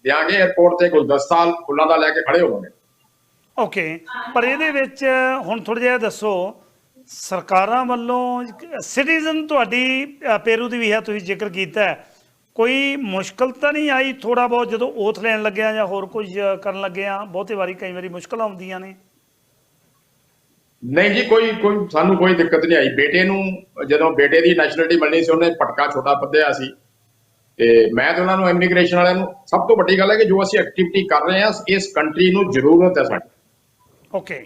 [SPEAKER 2] ਦਿਆਂਗੇ 에어ਪੋਰਟ ਤੇ ਗੁਲਦਸਤਾ ਫੁੱਲਾਂ ਦਾ ਲੈ ਕੇ ਖੜੇ ਹੋਵਾਂਗੇ।
[SPEAKER 1] ਓਕੇ ਪਰ ਇਹਦੇ ਵਿੱਚ ਹੁਣ ਥੋੜਾ ਜਿਹਾ ਦੱਸੋ, ਸਰਕਾਰਾਂ ਵੱਲੋਂ ਸਿਟੀਜ਼ਨ ਤੁਹਾਡੀ ਪੇਰੂ ਦੀ ਵੀ ਹੈ, ਤੁਸੀਂ ਜ਼ਿਕਰ ਕੀਤਾ ਕੋਈ ਮੁਸ਼ਕਲ ਤਾਂ ਨਹੀਂ ਆਈ ਥੋੜਾ ਬਹੁਤ ਜਦੋਂ ਓਥ ਲੈਣ ਲੱਗਿਆ ਜਾਂ ਹੋਰ ਕੁਝ ਕਰਨ ਲੱਗਿਆ? ਬਹੁਤੇ ਵਾਰੀ ਕਈ ਵਾਰੀ ਮੁਸ਼ਕਲਾਂ ਆਉਂਦੀਆਂ ਨੇ।
[SPEAKER 2] ਨਹੀਂ ਜੀ ਕੋਈ ਕੋਈ ਸਾਨੂੰ ਕੋਈ ਦਿੱਕਤ ਨਹੀਂ ਆਈ। ਬੇਟੇ ਨੂੰ ਜਦੋਂ ਬੇਟੇ ਦੀ ਨੈਸ਼ਨਲਿਟੀ ਮਿਲਣੀ ਸੀ ਉਹਨੇ ਪਟਕਾ ਛੋਟਾ ਬੱਧਿਆ ਸੀ। ਤੇ ਮੈਂ ਤੇ ਉਹਨਾਂ ਨੂੰ ਇਮੀਗ੍ਰੇਸ਼ਨ ਵਾਲਿਆਂ ਨੂੰ ਸਭ ਤੋਂ ਵੱਡੀ ਗੱਲ ਹੈ ਕਿ ਜੋ ਅਸੀਂ ਐਕਟੀਵਿਟੀ ਕਰ ਰਹੇ ਹਾਂ ਇਸ ਕੰਟਰੀ ਨੂੰ ਜ਼ਰੂਰਤ ਹੈ ਸਾਡੀ।
[SPEAKER 1] ਓਕੇ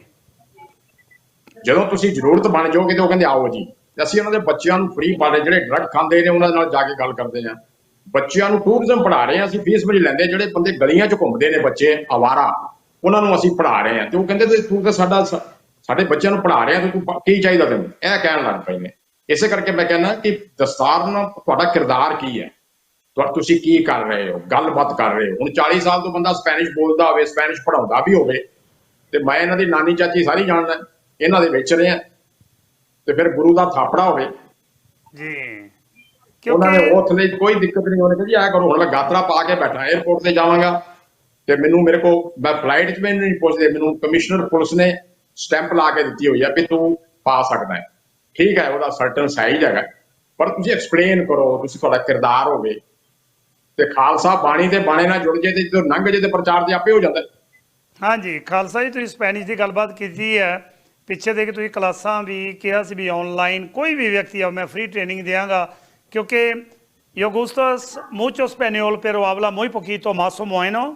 [SPEAKER 2] ਜਦੋਂ ਤੁਸੀਂ ਜ਼ਰੂਰਤ ਬਣ ਜਾਓਗੇ ਤੇ ਉਹ ਕਹਿੰਦੇ ਆਓ ਜੀ। ਅਸੀਂ ਉਹਨਾਂ ਦੇ ਬੱਚਿਆਂ ਨੂੰ ਫ੍ਰੀ ਪੜ੍ਹਾ ਜਿਹੜੇ ਡਰਗ ਖਾਂਦੇ ਨੇ ਉਹਨਾਂ ਨਾਲ ਜਾ ਕੇ ਗੱਲ ਕਰਦੇ ਹਾਂ। ਬੱਚਿਆਂ ਨੂੰ ਟੂਰਿਜ਼ਮ ਪੜ੍ਹਾ ਰਹੇ ਹਾਂ ਅਸੀਂ ਫੀਸ ਵੀ ਲੈਂਦੇ ਜਿਹੜੇ ਬੰਦੇ ਗਲੀਆਂ 'ਚ ਘੁੰਮਦੇ ਨੇ ਬੱਚੇ ਆਵਾਰਾ ਉਹਨਾਂ ਨੂੰ ਅਸੀਂ ਪੜ੍ਹਾ ਰਹੇ ਹਾਂ। ਤੇ ਉਹ ਕਹਿੰਦੇ ਤੇ ਤੂੰ ਸਾਡਾ ਸਾਡੇ ਬੱਚਿਆਂ ਨੂੰ ਪੜ੍ਹਾ ਰਿਹਾ ਤੇ ਕੀ ਚਾਹੀਦਾ ਤੈਨੂੰ? ਇਹ ਕਹਿਣ ਲੱਗ ਪਏ ਨੇ। ਇਸੇ ਕਰਕੇ ਮੈਂ ਕਹਿੰਦਾ ਕਿ ਦਸਤਾਰ ਨਾਲ ਤੁਹਾਡਾ ਕਿਰਦਾਰ ਕੀ ਹੈ? ਤੁਹਾ ਤੁਸੀਂ ਕੀ ਕਰ ਰਹੇ ਹੋ? ਗੱਲਬਾਤ ਕਰ ਰਹੇ ਹੋ? ਹੁਣ 40 ਸਾਲ ਤੋਂ ਬੰਦਾ ਸਪੈਨਿਸ਼ ਬੋਲਦਾ ਹੋਵੇ ਸਪੈਨਿਸ਼ ਪੜਾਉਂਦਾ ਵੀ ਹੋਵੇ ਤੇ ਮੈਂ ਇਹਨਾਂ ਦੀ ਨਾਨੀ ਚਾਚੀ ਸਾਰੀ ਜਾਣਦਾ ਇਹਨਾਂ ਦੇ ਵਿੱਚ ਰਹੇ। ਆ ਤੇ ਫਿਰ ਗੁਰੂ ਦਾ ਥਾਪੜਾ ਹੋਵੇ।
[SPEAKER 1] ਜੀ।
[SPEAKER 2] ਉਹਨਾਂ ਨੇ
[SPEAKER 1] ਕਿਉਂਕਿ
[SPEAKER 2] ਲਈ ਕੋਈ ਦਿੱਕਤ ਨਹੀਂ ਕਿਹਾ ਜੀ ਆਇਆ ਕਰੋ ਹੁਣ ਮੈਂ ਗਾਤਰਾ ਪਾ ਕੇ ਬੈਠਾ 에어ਪੋਰਟ ਤੇ ਜਾਵਾਂਗਾ। ਤੇ ਮੈਨੂੰ ਮੇਰੇ ਕੋ ਮੈਂ ਫਲਾਈਟ 'ਚ ਮੈਨੂੰ ਨਹੀਂ ਪੁੱਛਦੇ ਮੈਨੂੰ ਕਮਿਸ਼ਨਰ ਪੁਲਿਸ ਨੇ ਸਟੈਂਪ ਲਾ ਕੇ ਦਿੱਤੀ ਹੋਈ ਆ ਵੀ ਤੂੰ ਪਾ ਸਕਦਾ ਹੈ। ਠੀਕ ਹੈ, ਉਹਦਾ ਸਰਟਨ ਸਾਈਜ਼ ਹੈਗਾ। ਪਰ ਤੁਸੀਂ ਐਕਸਪਲੇਨ ਕਰੋ, ਤੁਸੀਂ ਤੁਹਾਡਾ ਕਿਰਦਾਰ ਹੋਵੇ। ਤੇ ਖਾਲਸਾ ਬਾਣੀ ਤੇ ਬਾਣੇ ਨਾਲ ਜੁੜ ਜੇ ਤੇ ਜਦੋਂ ਲੰਘ ਜੇ ਤੇ ਪ੍ਰਚਾਰ ਤੇ ਆਪੇ ਹੋ ਜਾਂਦਾ
[SPEAKER 1] ਹਾਂਜੀ, ਖਾਲਸਾ ਜੀ, ਤੁਸੀਂ ਸਪੈਨਿਸ਼ ਦੀ ਗੱਲਬਾਤ ਕੀਤੀ ਹੈ। ਪਿੱਛੇ ਦੇ ਕੇ ਤੁਸੀਂ ਕਲਾਸਾਂ ਵੀ ਕਿਹਾ ਸੀ ਵੀ ਆਨਲਾਈਨ ਕੋਈ ਵੀ ਵਿਅਕਤੀ ਆ ਮੈਂ ਫ੍ਰੀ ਟ੍ਰੇਨਿੰਗ ਦਿਆਂਗਾ। ਕਿਉਂਕਿ yo gustas mucho español pero habla muy poquito más o menos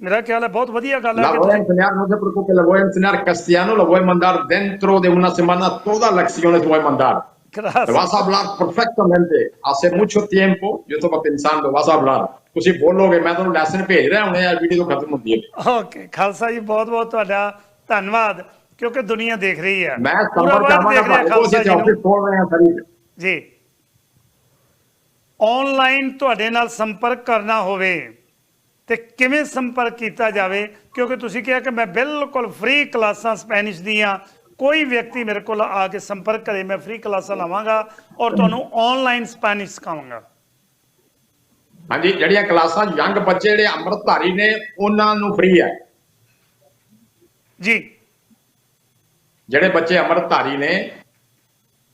[SPEAKER 1] ਮੇਰਾ ਖਿਆਲ ਹੈ ਬਹੁਤ ਵਧੀਆ ਗੱਲ ਹੈ
[SPEAKER 2] La
[SPEAKER 1] ਕਿ
[SPEAKER 2] voy a
[SPEAKER 1] ਤੁਸੀਂ
[SPEAKER 2] enseñar, no se preocupe, le voy a enseñar castellano, le voy a mandar dentro de una semana todas las lecciones le voy a mandar. Te
[SPEAKER 1] Gracias.
[SPEAKER 2] vas a hablar perfectamente. Hace mucho tiempo yo estaba pensando, vas a hablar. ਤੁਸੀਂ ਬੋਲੋਗੇ ਮੈਂ ਤੁਹਾਨੂੰ lesson ਭੇਜ ਰਿਹਾ ਹੁਣੇ ਇਹ video ਖਤਮ ਹੁੰਦੀ ਹੈ
[SPEAKER 1] ਓਕੇ ਖਾਲਸਾ ਜੀ ਬਹੁਤ ਬਹੁਤ ਤੁਹਾਡਾ ਧੰਨਵਾਦ ਕਿਉਂਕਿ ਦੁਨੀਆ ਦੇਖ ਰਹੀ ਹੈ
[SPEAKER 2] ਮੈਂ
[SPEAKER 1] ਦੇਖ ਰਿਹਾ
[SPEAKER 2] ਭਾਈ
[SPEAKER 1] ਖਾਲਸਾ ਜੀ ਨੂੰ।
[SPEAKER 2] ਆਫਿਸ ਖੋਲ ਰਹੇ ਹਾਂ ਸਰੀ
[SPEAKER 1] ਜੀ ਆਨਲਾਈਨ ਤੁਹਾਡੇ ਨਾਲ ਸੰਪਰਕ ਕਰਨਾ ਹੋਵੇ ਤੇ ਕਿਵੇਂ ਸੰਪਰਕ ਕੀਤਾ ਜਾਵੇ? ਕਿਉਂਕਿ ਤੁਸੀਂ ਕਿਹਾ ਕਿ ਮੈਂ ਬਿਲਕੁਲ ਫ੍ਰੀ ਕਲਾਸਾਂ ਸਪੈਨਿਸ਼ ਦੀਆਂ। ਕੋਈ ਵਿਅਕਤੀ ਮੇਰੇ ਕੋਲ ਆ ਕੇ ਸੰਪਰਕ ਕਰੇ ਮੈਂ ਫ੍ਰੀ ਕਲਾਸਾਂ ਲਵਾਂਗਾ ਔਰ ਤੁਹਾਨੂੰ ਆਨਲਾਈਨ ਸਪੈਨਿਸ਼ ਸਿਖਾਵਾਂਗਾ।
[SPEAKER 2] ਹਾਂਜੀ ਜਿਹੜੀਆਂ ਕਲਾਸਾਂ ਯੰਗ ਬੱਚੇ ਜਿਹੜੇ ਅੰਮ੍ਰਿਤਧਾਰੀ ਨੇ ਉਹਨਾਂ ਨੂੰ ਫ੍ਰੀ ਹੈ।
[SPEAKER 1] ਜੀ।
[SPEAKER 2] ਜਿਹੜੇ ਬੱਚੇ ਅੰਮ੍ਰਿਤਧਾਰੀ ਨੇ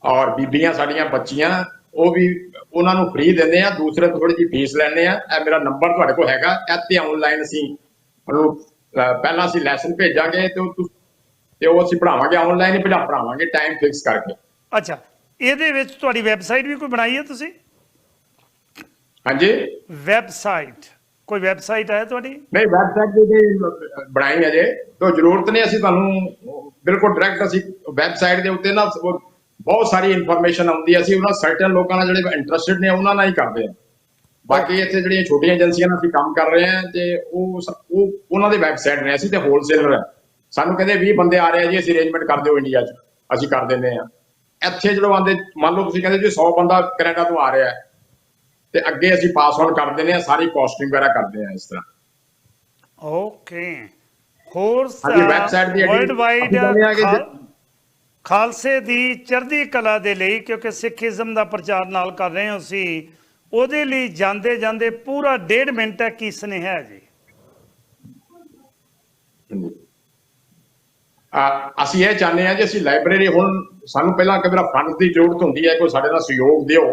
[SPEAKER 2] ਔਰ ਬੀਬੀਆਂ ਸਾਡੀਆਂ ਬੱਚੀਆਂ ਉਹ ਵੀ ਉਹਨਾਂ ਨੂੰ ਫ੍ਰੀ ਦਿੰਦੇ ਆ ਦੂਸਰੇ ਤੋਂ ਥੋੜੀ ਜਿਹੀ ਫੀਸ ਲੈਂਦੇ ਆ ਇਹ ਮੇਰਾ ਨੰਬਰ ਤੁਹਾਡੇ ਕੋਲ ਹੈਗਾ ਇੱਥੇ ਆਨਲਾਈਨ ਅਸੀਂ ਉਹਨੂੰ ਪਹਿਲਾਂ ਅਸੀਂ ਲੈਸਨ ਭੇਜਾਂਗੇ ਤੇ ਉਹ ਤੁ- ਉਹ ਅਸੀਂ ਪੜਾਵਾਂਗੇ ਆਨਲਾਈਨ ਹੀ ਪੜ੍ਹਾਵਾਂਗੇ ਟਾਈਮ ਫਿਕਸ ਕਰਕੇ।
[SPEAKER 1] ਅੱਛਾ ਇਹਦੇ ਵਿੱਚ ਤੁਹਾਡੀ ਵੈਬਸਾਈਟ ਵੀ ਕੋਈ ਬਣਾਈ ਹੈ ਤੁਸੀਂ?
[SPEAKER 2] ਹਾਂਜੀ?
[SPEAKER 1] ਵੈਬਸਾਈਟ ਕੋਈ ਵੈਬਸਾਈਟ ਹੈ ਤੁਹਾਡੀ?
[SPEAKER 2] ਨਹੀਂ ਵੈਬਸਾਈਟ ਦੀ ਬਣਾਈ ਹੈ ਜੇ ਤੋਂ ਜ਼ਰੂਰਤ ਨਹੀਂ ਅਸੀਂ ਤੁਹਾਨੂੰ ਬਿਲਕੁਲ ਡਾਇਰੈਕਟ ਅਸੀਂ ਵੈਬਸਾਈਟ ਦੇ ਉੱਤੇ ਨਾ ਬਹੁਤ ਸਾਰੀ ਇਨਫੋਰਮੇਸ਼ਨ ਆਉਂਦੀ ਹੈ ਅਸੀਂ ਉਹਨਾਂ ਸਰਟਨ ਲੋਕਾਂ ਨਾਲ ਜਿਹੜੇ ਇੰਟਰਸਟਿਡ ਨੇ ਉਹਨਾਂ ਨਾਲ ਹੀ ਕਰਦੇ ਹਾਂ ਬਾਕੀ ਇੱਥੇ ਜਿਹੜੀਆਂ ਛੋਟੀਆਂ ਏਜੰਸੀਆਂ ਨਾਲ ਅਸੀਂ ਕੰਮ ਕਰ ਰਹੇ ਹਾਂ ਤੇ ਉਹ ਉਹ ਉਹਨਾਂ ਦੇ ਵੈਬਸਾਈਟ ਨੇ। ਅਸੀਂ ਤੇ ਹੋਲਸੇਲਰ ਹੈ ਸਾਨੂੰ ਕਹਿੰਦੇ 20 ਬੰਦੇ ਆ ਰਹੇ ਆ ਜੀ ਅਸੀਂ ਅਰੇਂਜਮੈਂਟ ਕਰ ਦਿਓ ਇੰਡੀਆ 'ਚ। ਅਸੀਂ ਕਰ ਦਿੰਦੇ ਆ। ਇੱਥੇ ਜਦੋਂ ਆਉਂਦੇ ਮੰਨ ਲਓ ਤੁਸੀਂ ਕਹਿੰਦੇ ਜੀ 100 ਬੰਦਾ ਕੈਨੇਡਾ ਤੋਂ ਆ ਰਿਹਾ ਹੈ ਤੇ ਅੱਗੇ ਅਸੀਂ ਪਾਸ ਆਨ ਕਰ ਦਿੰਦੇ ਆ ਸਾਰੀ ਕਾਸਟਿੰਗ ਵਗੈਰਾ ਕਰਦੇ ਆ ਇਸ ਤਰ੍ਹਾਂ।
[SPEAKER 1] ਓਕੇ ਹੋਰ
[SPEAKER 2] ਹਾਂਜੀ, website ਦੀ
[SPEAKER 1] ਵਰਲਡ ਵਾਈਡ ਖਾਲਸੇ ਦੀ ਚੜ੍ਹਦੀ ਕਲਾ ਦੇ ਲਈ, ਕਿਉਂਕਿ ਸਿੱਖੀਜ਼ਮ ਦਾ ਪ੍ਰਚਾਰ ਨਾਲ ਕਰ ਰਹੇ ਹੋ ਸੀ ਉਹਦੇ ਲਈ ਜਾਂਦੇ ਜਾਂਦੇ ਪੂਰਾ ਡੇਢ ਮਿੰਟ ਹੈ, ਕੀ ਸੁਨੇਹਾ ਹੈ ਜੀ?
[SPEAKER 2] ਅਸੀਂ ਇਹ ਚਾਹੁੰਦੇ ਹਾਂ ਕਿ ਅਸੀਂ ਲਾਇਬ੍ਰੇਰੀ ਹੁਣ ਸਾਨੂੰ ਪਹਿਲਾਂ ਕਿ ਮੇਰਾ ਫੰਡ ਦੀ ਜ਼ਰੂਰਤ ਹੁੰਦੀ ਹੈ, ਕੋਈ ਸਾਡੇ ਨਾਲ ਸਹਿਯੋਗ ਦਿਓ,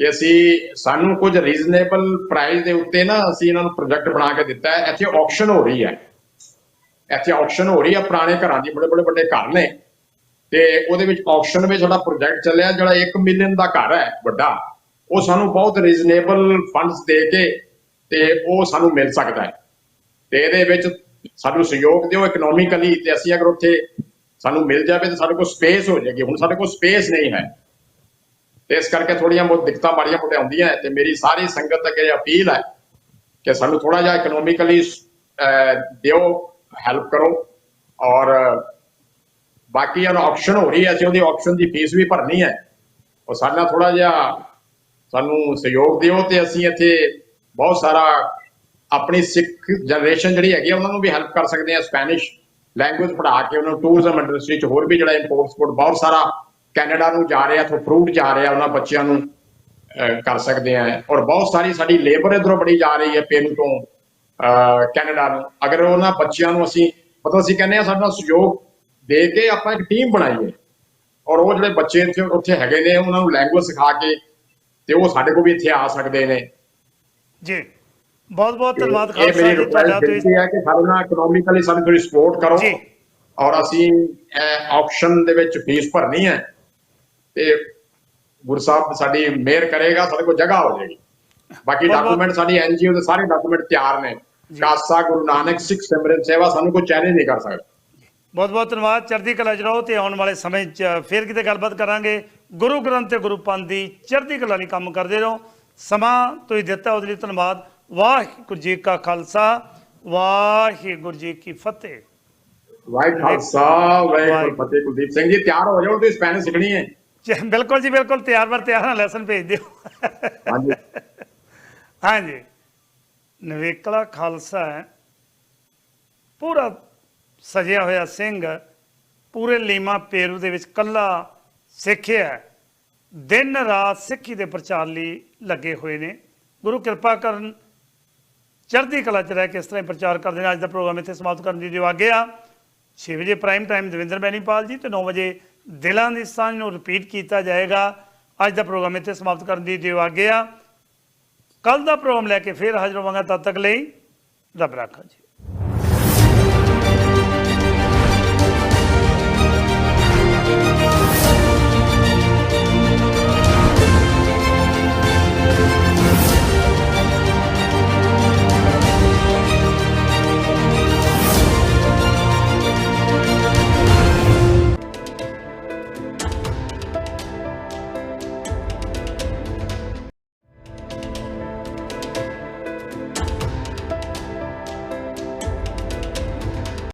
[SPEAKER 2] ਕਿ ਅਸੀਂ ਸਾਨੂੰ ਕੁਝ ਰੀਜ਼ਨੇਬਲ ਪ੍ਰਾਈਸ ਦੇ ਉੱਤੇ ਨਾ ਅਸੀਂ ਇਹਨਾਂ ਨੂੰ ਪ੍ਰੋਜੈਕਟ ਬਣਾ ਕੇ ਦਿੱਤਾ ਹੈ। ਇੱਥੇ ਆਕਸ਼ਨ ਹੋ ਰਹੀ ਹੈ। ਇੱਥੇ ਆਕਸ਼ਨ ਹੋ ਰਹੀ ਹੈ, ਪੁਰਾਣੇ ਘਰਾਂ ਦੀ ਬੜੇ ਬੜੇ ਵੱਡੇ ਘਰ ਨੇ। ਤੇ ਉਹਦੇ ਵਿੱਚ ਆਪਸ਼ਨ ਵਿੱਚ ਸਾਡਾ ਪ੍ਰੋਜੈਕਟ ਚੱਲਿਆ ਜਿਹੜਾ 1 ਮਿਲੀਅਨ ਦਾ ਘਰ ਹੈ ਵੱਡਾ, ਉਹ ਸਾਨੂੰ ਬਹੁਤ ਰੀਜ਼ਨੇਬਲ ਫੰਡਸ ਦੇ ਕੇ ਤੇ ਉਹ ਸਾਨੂੰ ਮਿਲ ਸਕਦਾ ਹੈ। ਤੇ ਇਹਦੇ ਵਿੱਚ ਸਾਨੂੰ ਸਹਿਯੋਗ ਦਿਓ ਇਕਨੋਮਿਕਲੀ ਤੇ ਅਸੀਂ ਅਗਰ ਉੱਥੇ ਸਾਨੂੰ ਮਿਲ ਜਾਵੇ ਤਾਂ ਸਾਡੇ ਕੋਲ ਸਪੇਸ ਹੋ ਜਾਏਗੀ। ਹੁਣ ਸਾਡੇ ਕੋਲ ਸਪੇਸ ਨਹੀਂ ਹੈ। ਤੇ ਇਸ ਕਰਕੇ ਥੋੜੀਆਂ ਬਹੁਤ ਦਿੱਕਤਾਂ ਮਾੜੀਆਂ ਮੋਟੀਆਂ ਆਉਂਦੀਆਂ ਹੈ ਤੇ ਮੇਰੀ ਸਾਰੀ ਸੰਗਤ ਅੱਗੇ ਅਪੀਲ ਹੈ ਕਿ ਸਾਨੂੰ ਥੋੜਾ ਜਿਹਾ ਇਕਨੋਮਿਕਲੀ ਦਿਓ ਹੈਲਪ ਕਰੋ ਔਰ ਬਾਕੀ ਇਹ ਆਕਸ਼ਨ ਹੋ ਰਹੀ ਹੈ ਅਸੀਂ ਉਹਦੀ ਆਕਸ਼ਨ ਦੀ ਫੀਸ ਵੀ ਭਰਨੀ ਹੈ ਉਹ ਸਾਡਾ ਥੋੜਾ ਜਿਹਾ ਸਾਨੂੰ ਸਹਿਯੋਗ ਦਿਓ ਤੇ ਅਸੀਂ ਇੱਥੇ ਬਹੁਤ ਸਾਰਾ ਆਪਣੀ ਸਿੱਖ ਜਨਰੇਸ਼ਨ ਜਿਹੜੀ ਹੈਗੀ ਆ, ਉਹਨਾਂ ਨੂੰ ਵੀ ਹੈਲਪ ਕਰ ਸਕਦੇ ਆ ਸਪੈਨਿਸ਼ ਲੈਂਗੁਏਜ ਪੜ੍ਹਾ ਕੇ, ਉਹਨਾਂ ਨੂੰ ਟੂਰਿਜ਼ਮ ਇੰਡਸਟਰੀ ਚ ਹੋਰ ਵੀ ਜਿਹੜਾ ਇੰਪੋਰਟ ਸਪੋਰਟ ਬਹੁਤ ਸਾਰਾ ਕੈਨੇਡਾ ਨੂੰ ਜਾ ਰਿਹਾ ਤੋਂ ਫਰੂਟ ਜਾ ਰਿਹਾ, ਉਹਨਾਂ ਬੱਚਿਆਂ ਨੂੰ ਕਰ ਸਕਦੇ ਆ। ਔਰ ਬਹੁਤ ਸਾਰੀ ਸਾਡੀ ਲੇਬਰ ਇਧਰੋਂ ਬੜੀ ਜਾ ਰਹੀ ਹੈ ਪਿੰਨ ਤੋਂ ਕੈਨੇਡਾ ਨੂੰ। ਅਗਰ ਉਹਨਾਂ ਬੱਚਿਆਂ ਨੂੰ ਅਸੀਂ, ਮਤਲਬ ਅਸੀਂ ਕਹਿੰਦੇ ਆ ਸਾਡਾ ਸਹਿਯੋਗ ਦੇ ਕੇ ਆਪਾਂ ਇੱਕ ਟੀਮ ਬਣਾਈਏ। ਔਰ ਉਹ ਜਿਹੜੇ ਬੱਚੇ ਇੱਥੇ ਉੱਥੇ ਹੈਗੇ ਨੇ ਉਹਨਾਂ ਨੂੰ ਲੈਂਗੁਏਜ ਸਿਖਾ ਕੇ ਤੇ ਉਹ ਸਾਡੇ ਕੋਲ ਵੀ ਇੱਥੇ ਆ ਸਕਦੇ ਨੇ।
[SPEAKER 1] ਜੀ। ਬਹੁਤ ਬਹੁਤ ਧੰਨਵਾਦ
[SPEAKER 2] ਇਹ
[SPEAKER 1] ਖਾਲਸਾ ਜੀ ਤੁਹਾਡਾ ਤੁਸੀਂ
[SPEAKER 2] ਬੇਨਤੀ ਹੈ ਕਿ ਸਾਡੇ ਨਾਲ ਇਕਨੋਮਿਕਲੀ ਸਾਡੀ ਥੋੜੀ ਸਪੋਰਟ ਕਰੋ
[SPEAKER 1] ਜੀ।
[SPEAKER 2] ਔਰ ਅਸੀਂ ਆਪਸ਼ਨ ਦੇ ਵਿੱਚ ਫੀਸ ਭਰਨੀ ਹੈ ਤੇ ਗੁਰੂ ਸਾਹਿਬ ਸਾਡੀ ਮਿਹਰ ਕਰੇਗਾ ਸਾਡੇ ਕੋਲ ਜਗ੍ਹਾ ਹੋ ਜਾਏਗੀ। ਬਾਕੀ ਡਾਕੂਮੈਂਟ ਸਾਡੀ ਐਨਜੀਓ ਦੇ ਸਾਰੇ ਡਾਕੂਮੈਂਟ ਤਿਆਰ ਨੇ। ਕਾਸਾ ਗੁਰੂ ਨਾਨਕ ਸਿੱਖ ਸਿਮਰਨ ਸੇਵਾ ਸਾਨੂੰ ਕੋਈ ਚੈਲੰਜ ਨਹੀਂ ਕਰ ਸਕਦਾ।
[SPEAKER 1] ਬਹੁਤ ਬਹੁਤ ਧੰਨਵਾਦ। ਚੜ੍ਹਦੀ ਕਲਾ ਚ ਰਹੋ ਤੇ ਆਉਣ ਵਾਲੇ ਸਮੇਂ 'ਚ ਫਿਰ ਕਿਤੇ ਗੱਲਬਾਤ ਕਰਾਂਗੇ। ਗੁਰੂ ਗ੍ਰੰਥ ਤੇ ਗੁਰੂ ਪੰਥ ਦੀ ਚੜ੍ਹਦੀ ਕਲਾ ਲਈ ਕੰਮ ਕਰਦੇ ਰਹੋ। ਸਮਾਂ ਤੁਸੀਂ ਦਿੱਤਾ ਉਹਦੇ ਲਈ ਧੰਨਵਾਦ। ਵਾਹਿਗੁਰੂ ਜੀ ਕਾ ਖਾਲਸਾ ਵਾਹਿਗੁਰੂ ਜੀ ਕੀ ਫਤਿਹ।
[SPEAKER 2] ਵਾਹਿਗੁਰੂ ਖਾਲਸਾ ਵਾਹਿਗੁਰੂ। ਫਤਿਹ। ਕੁਲਦੀਪ ਸਿੰਘ ਜੀ ਤਿਆਰ ਹੋ ਜਾਓ ਤੁਸੀਂ ਸਪੈਨਿਸ਼ ਸਿੱਖਣੀ ਹੈ।
[SPEAKER 1] ਬਿਲਕੁਲ ਜੀ ਬਿਲਕੁਲ। ਤਿਆਰ ਬਰ ਤਿਆਰ ਨਾਲ ਲੈਸਨ ਭੇਜ ਦਿਓ।
[SPEAKER 2] ਹਾਂਜੀ।
[SPEAKER 1] ਹਾਂਜੀ। ਨਵੇਕਲਾ ਖਾਲਸਾ ਹੈ। ਪੂਰਾ ਸਜਿਆ ਹੋਇਆ ਸਿੰਘ ਪੂਰੇ ਲੀਮਾ ਪੇਰੂ ਦੇ ਵਿੱਚ ਕੱਲਾ ਸਿੱਖਿਆ ਦਿਨ ਰਾਤ ਸਿੱਖੀ ਦੇ ਪ੍ਰਚਾਰ ਲਈ ਲੱਗੇ ਹੋਏ ਨੇ। ਗੁਰੂ ਕਿਰਪਾ ਕਰਨ ਚੜ੍ਹਦੀ ਕਲਾ ਚ ਰਹਿ ਕੇ ਇਸ ਤਰ੍ਹਾਂ ਹੀ ਪ੍ਰਚਾਰ ਕਰਦੇ ਨੇ। ਅੱਜ ਦਾ ਪ੍ਰੋਗਰਾਮ ਇੱਥੇ ਸਮਾਪਤ ਕਰਨ ਦੀ ਦਿਓ ਆਗੇ ਆ 6 ਵਜੇ ਪ੍ਰਾਈਮ ਟਾਈਮ ਦਵਿੰਦਰ ਬੈਨੀਪਾਲ ਜੀ ਤੇ 9 ਵਜੇ ਦਿਲਾਂ ਦੀ ਸਾਂਝ ਨੂੰ ਰਿਪੀਟ ਕੀਤਾ ਜਾਏਗਾ। ਅੱਜ ਦਾ ਪ੍ਰੋਗਰਾਮ ਇੱਥੇ ਸਮਾਪਤ ਕਰਨ ਦੀ ਦਿਓ ਆਗੇ ਆ ਕੱਲ ਦਾ ਪ੍ਰੋਗਰਾਮ ਲੈ ਕੇ ਫਿਰ ਹਾਜ਼ਰ ਹੋਵਾਂਗਾ ਤਦ ਤੱਕ ਲਈ ਰੱਬ ਰਾਖਾ ਜੀ।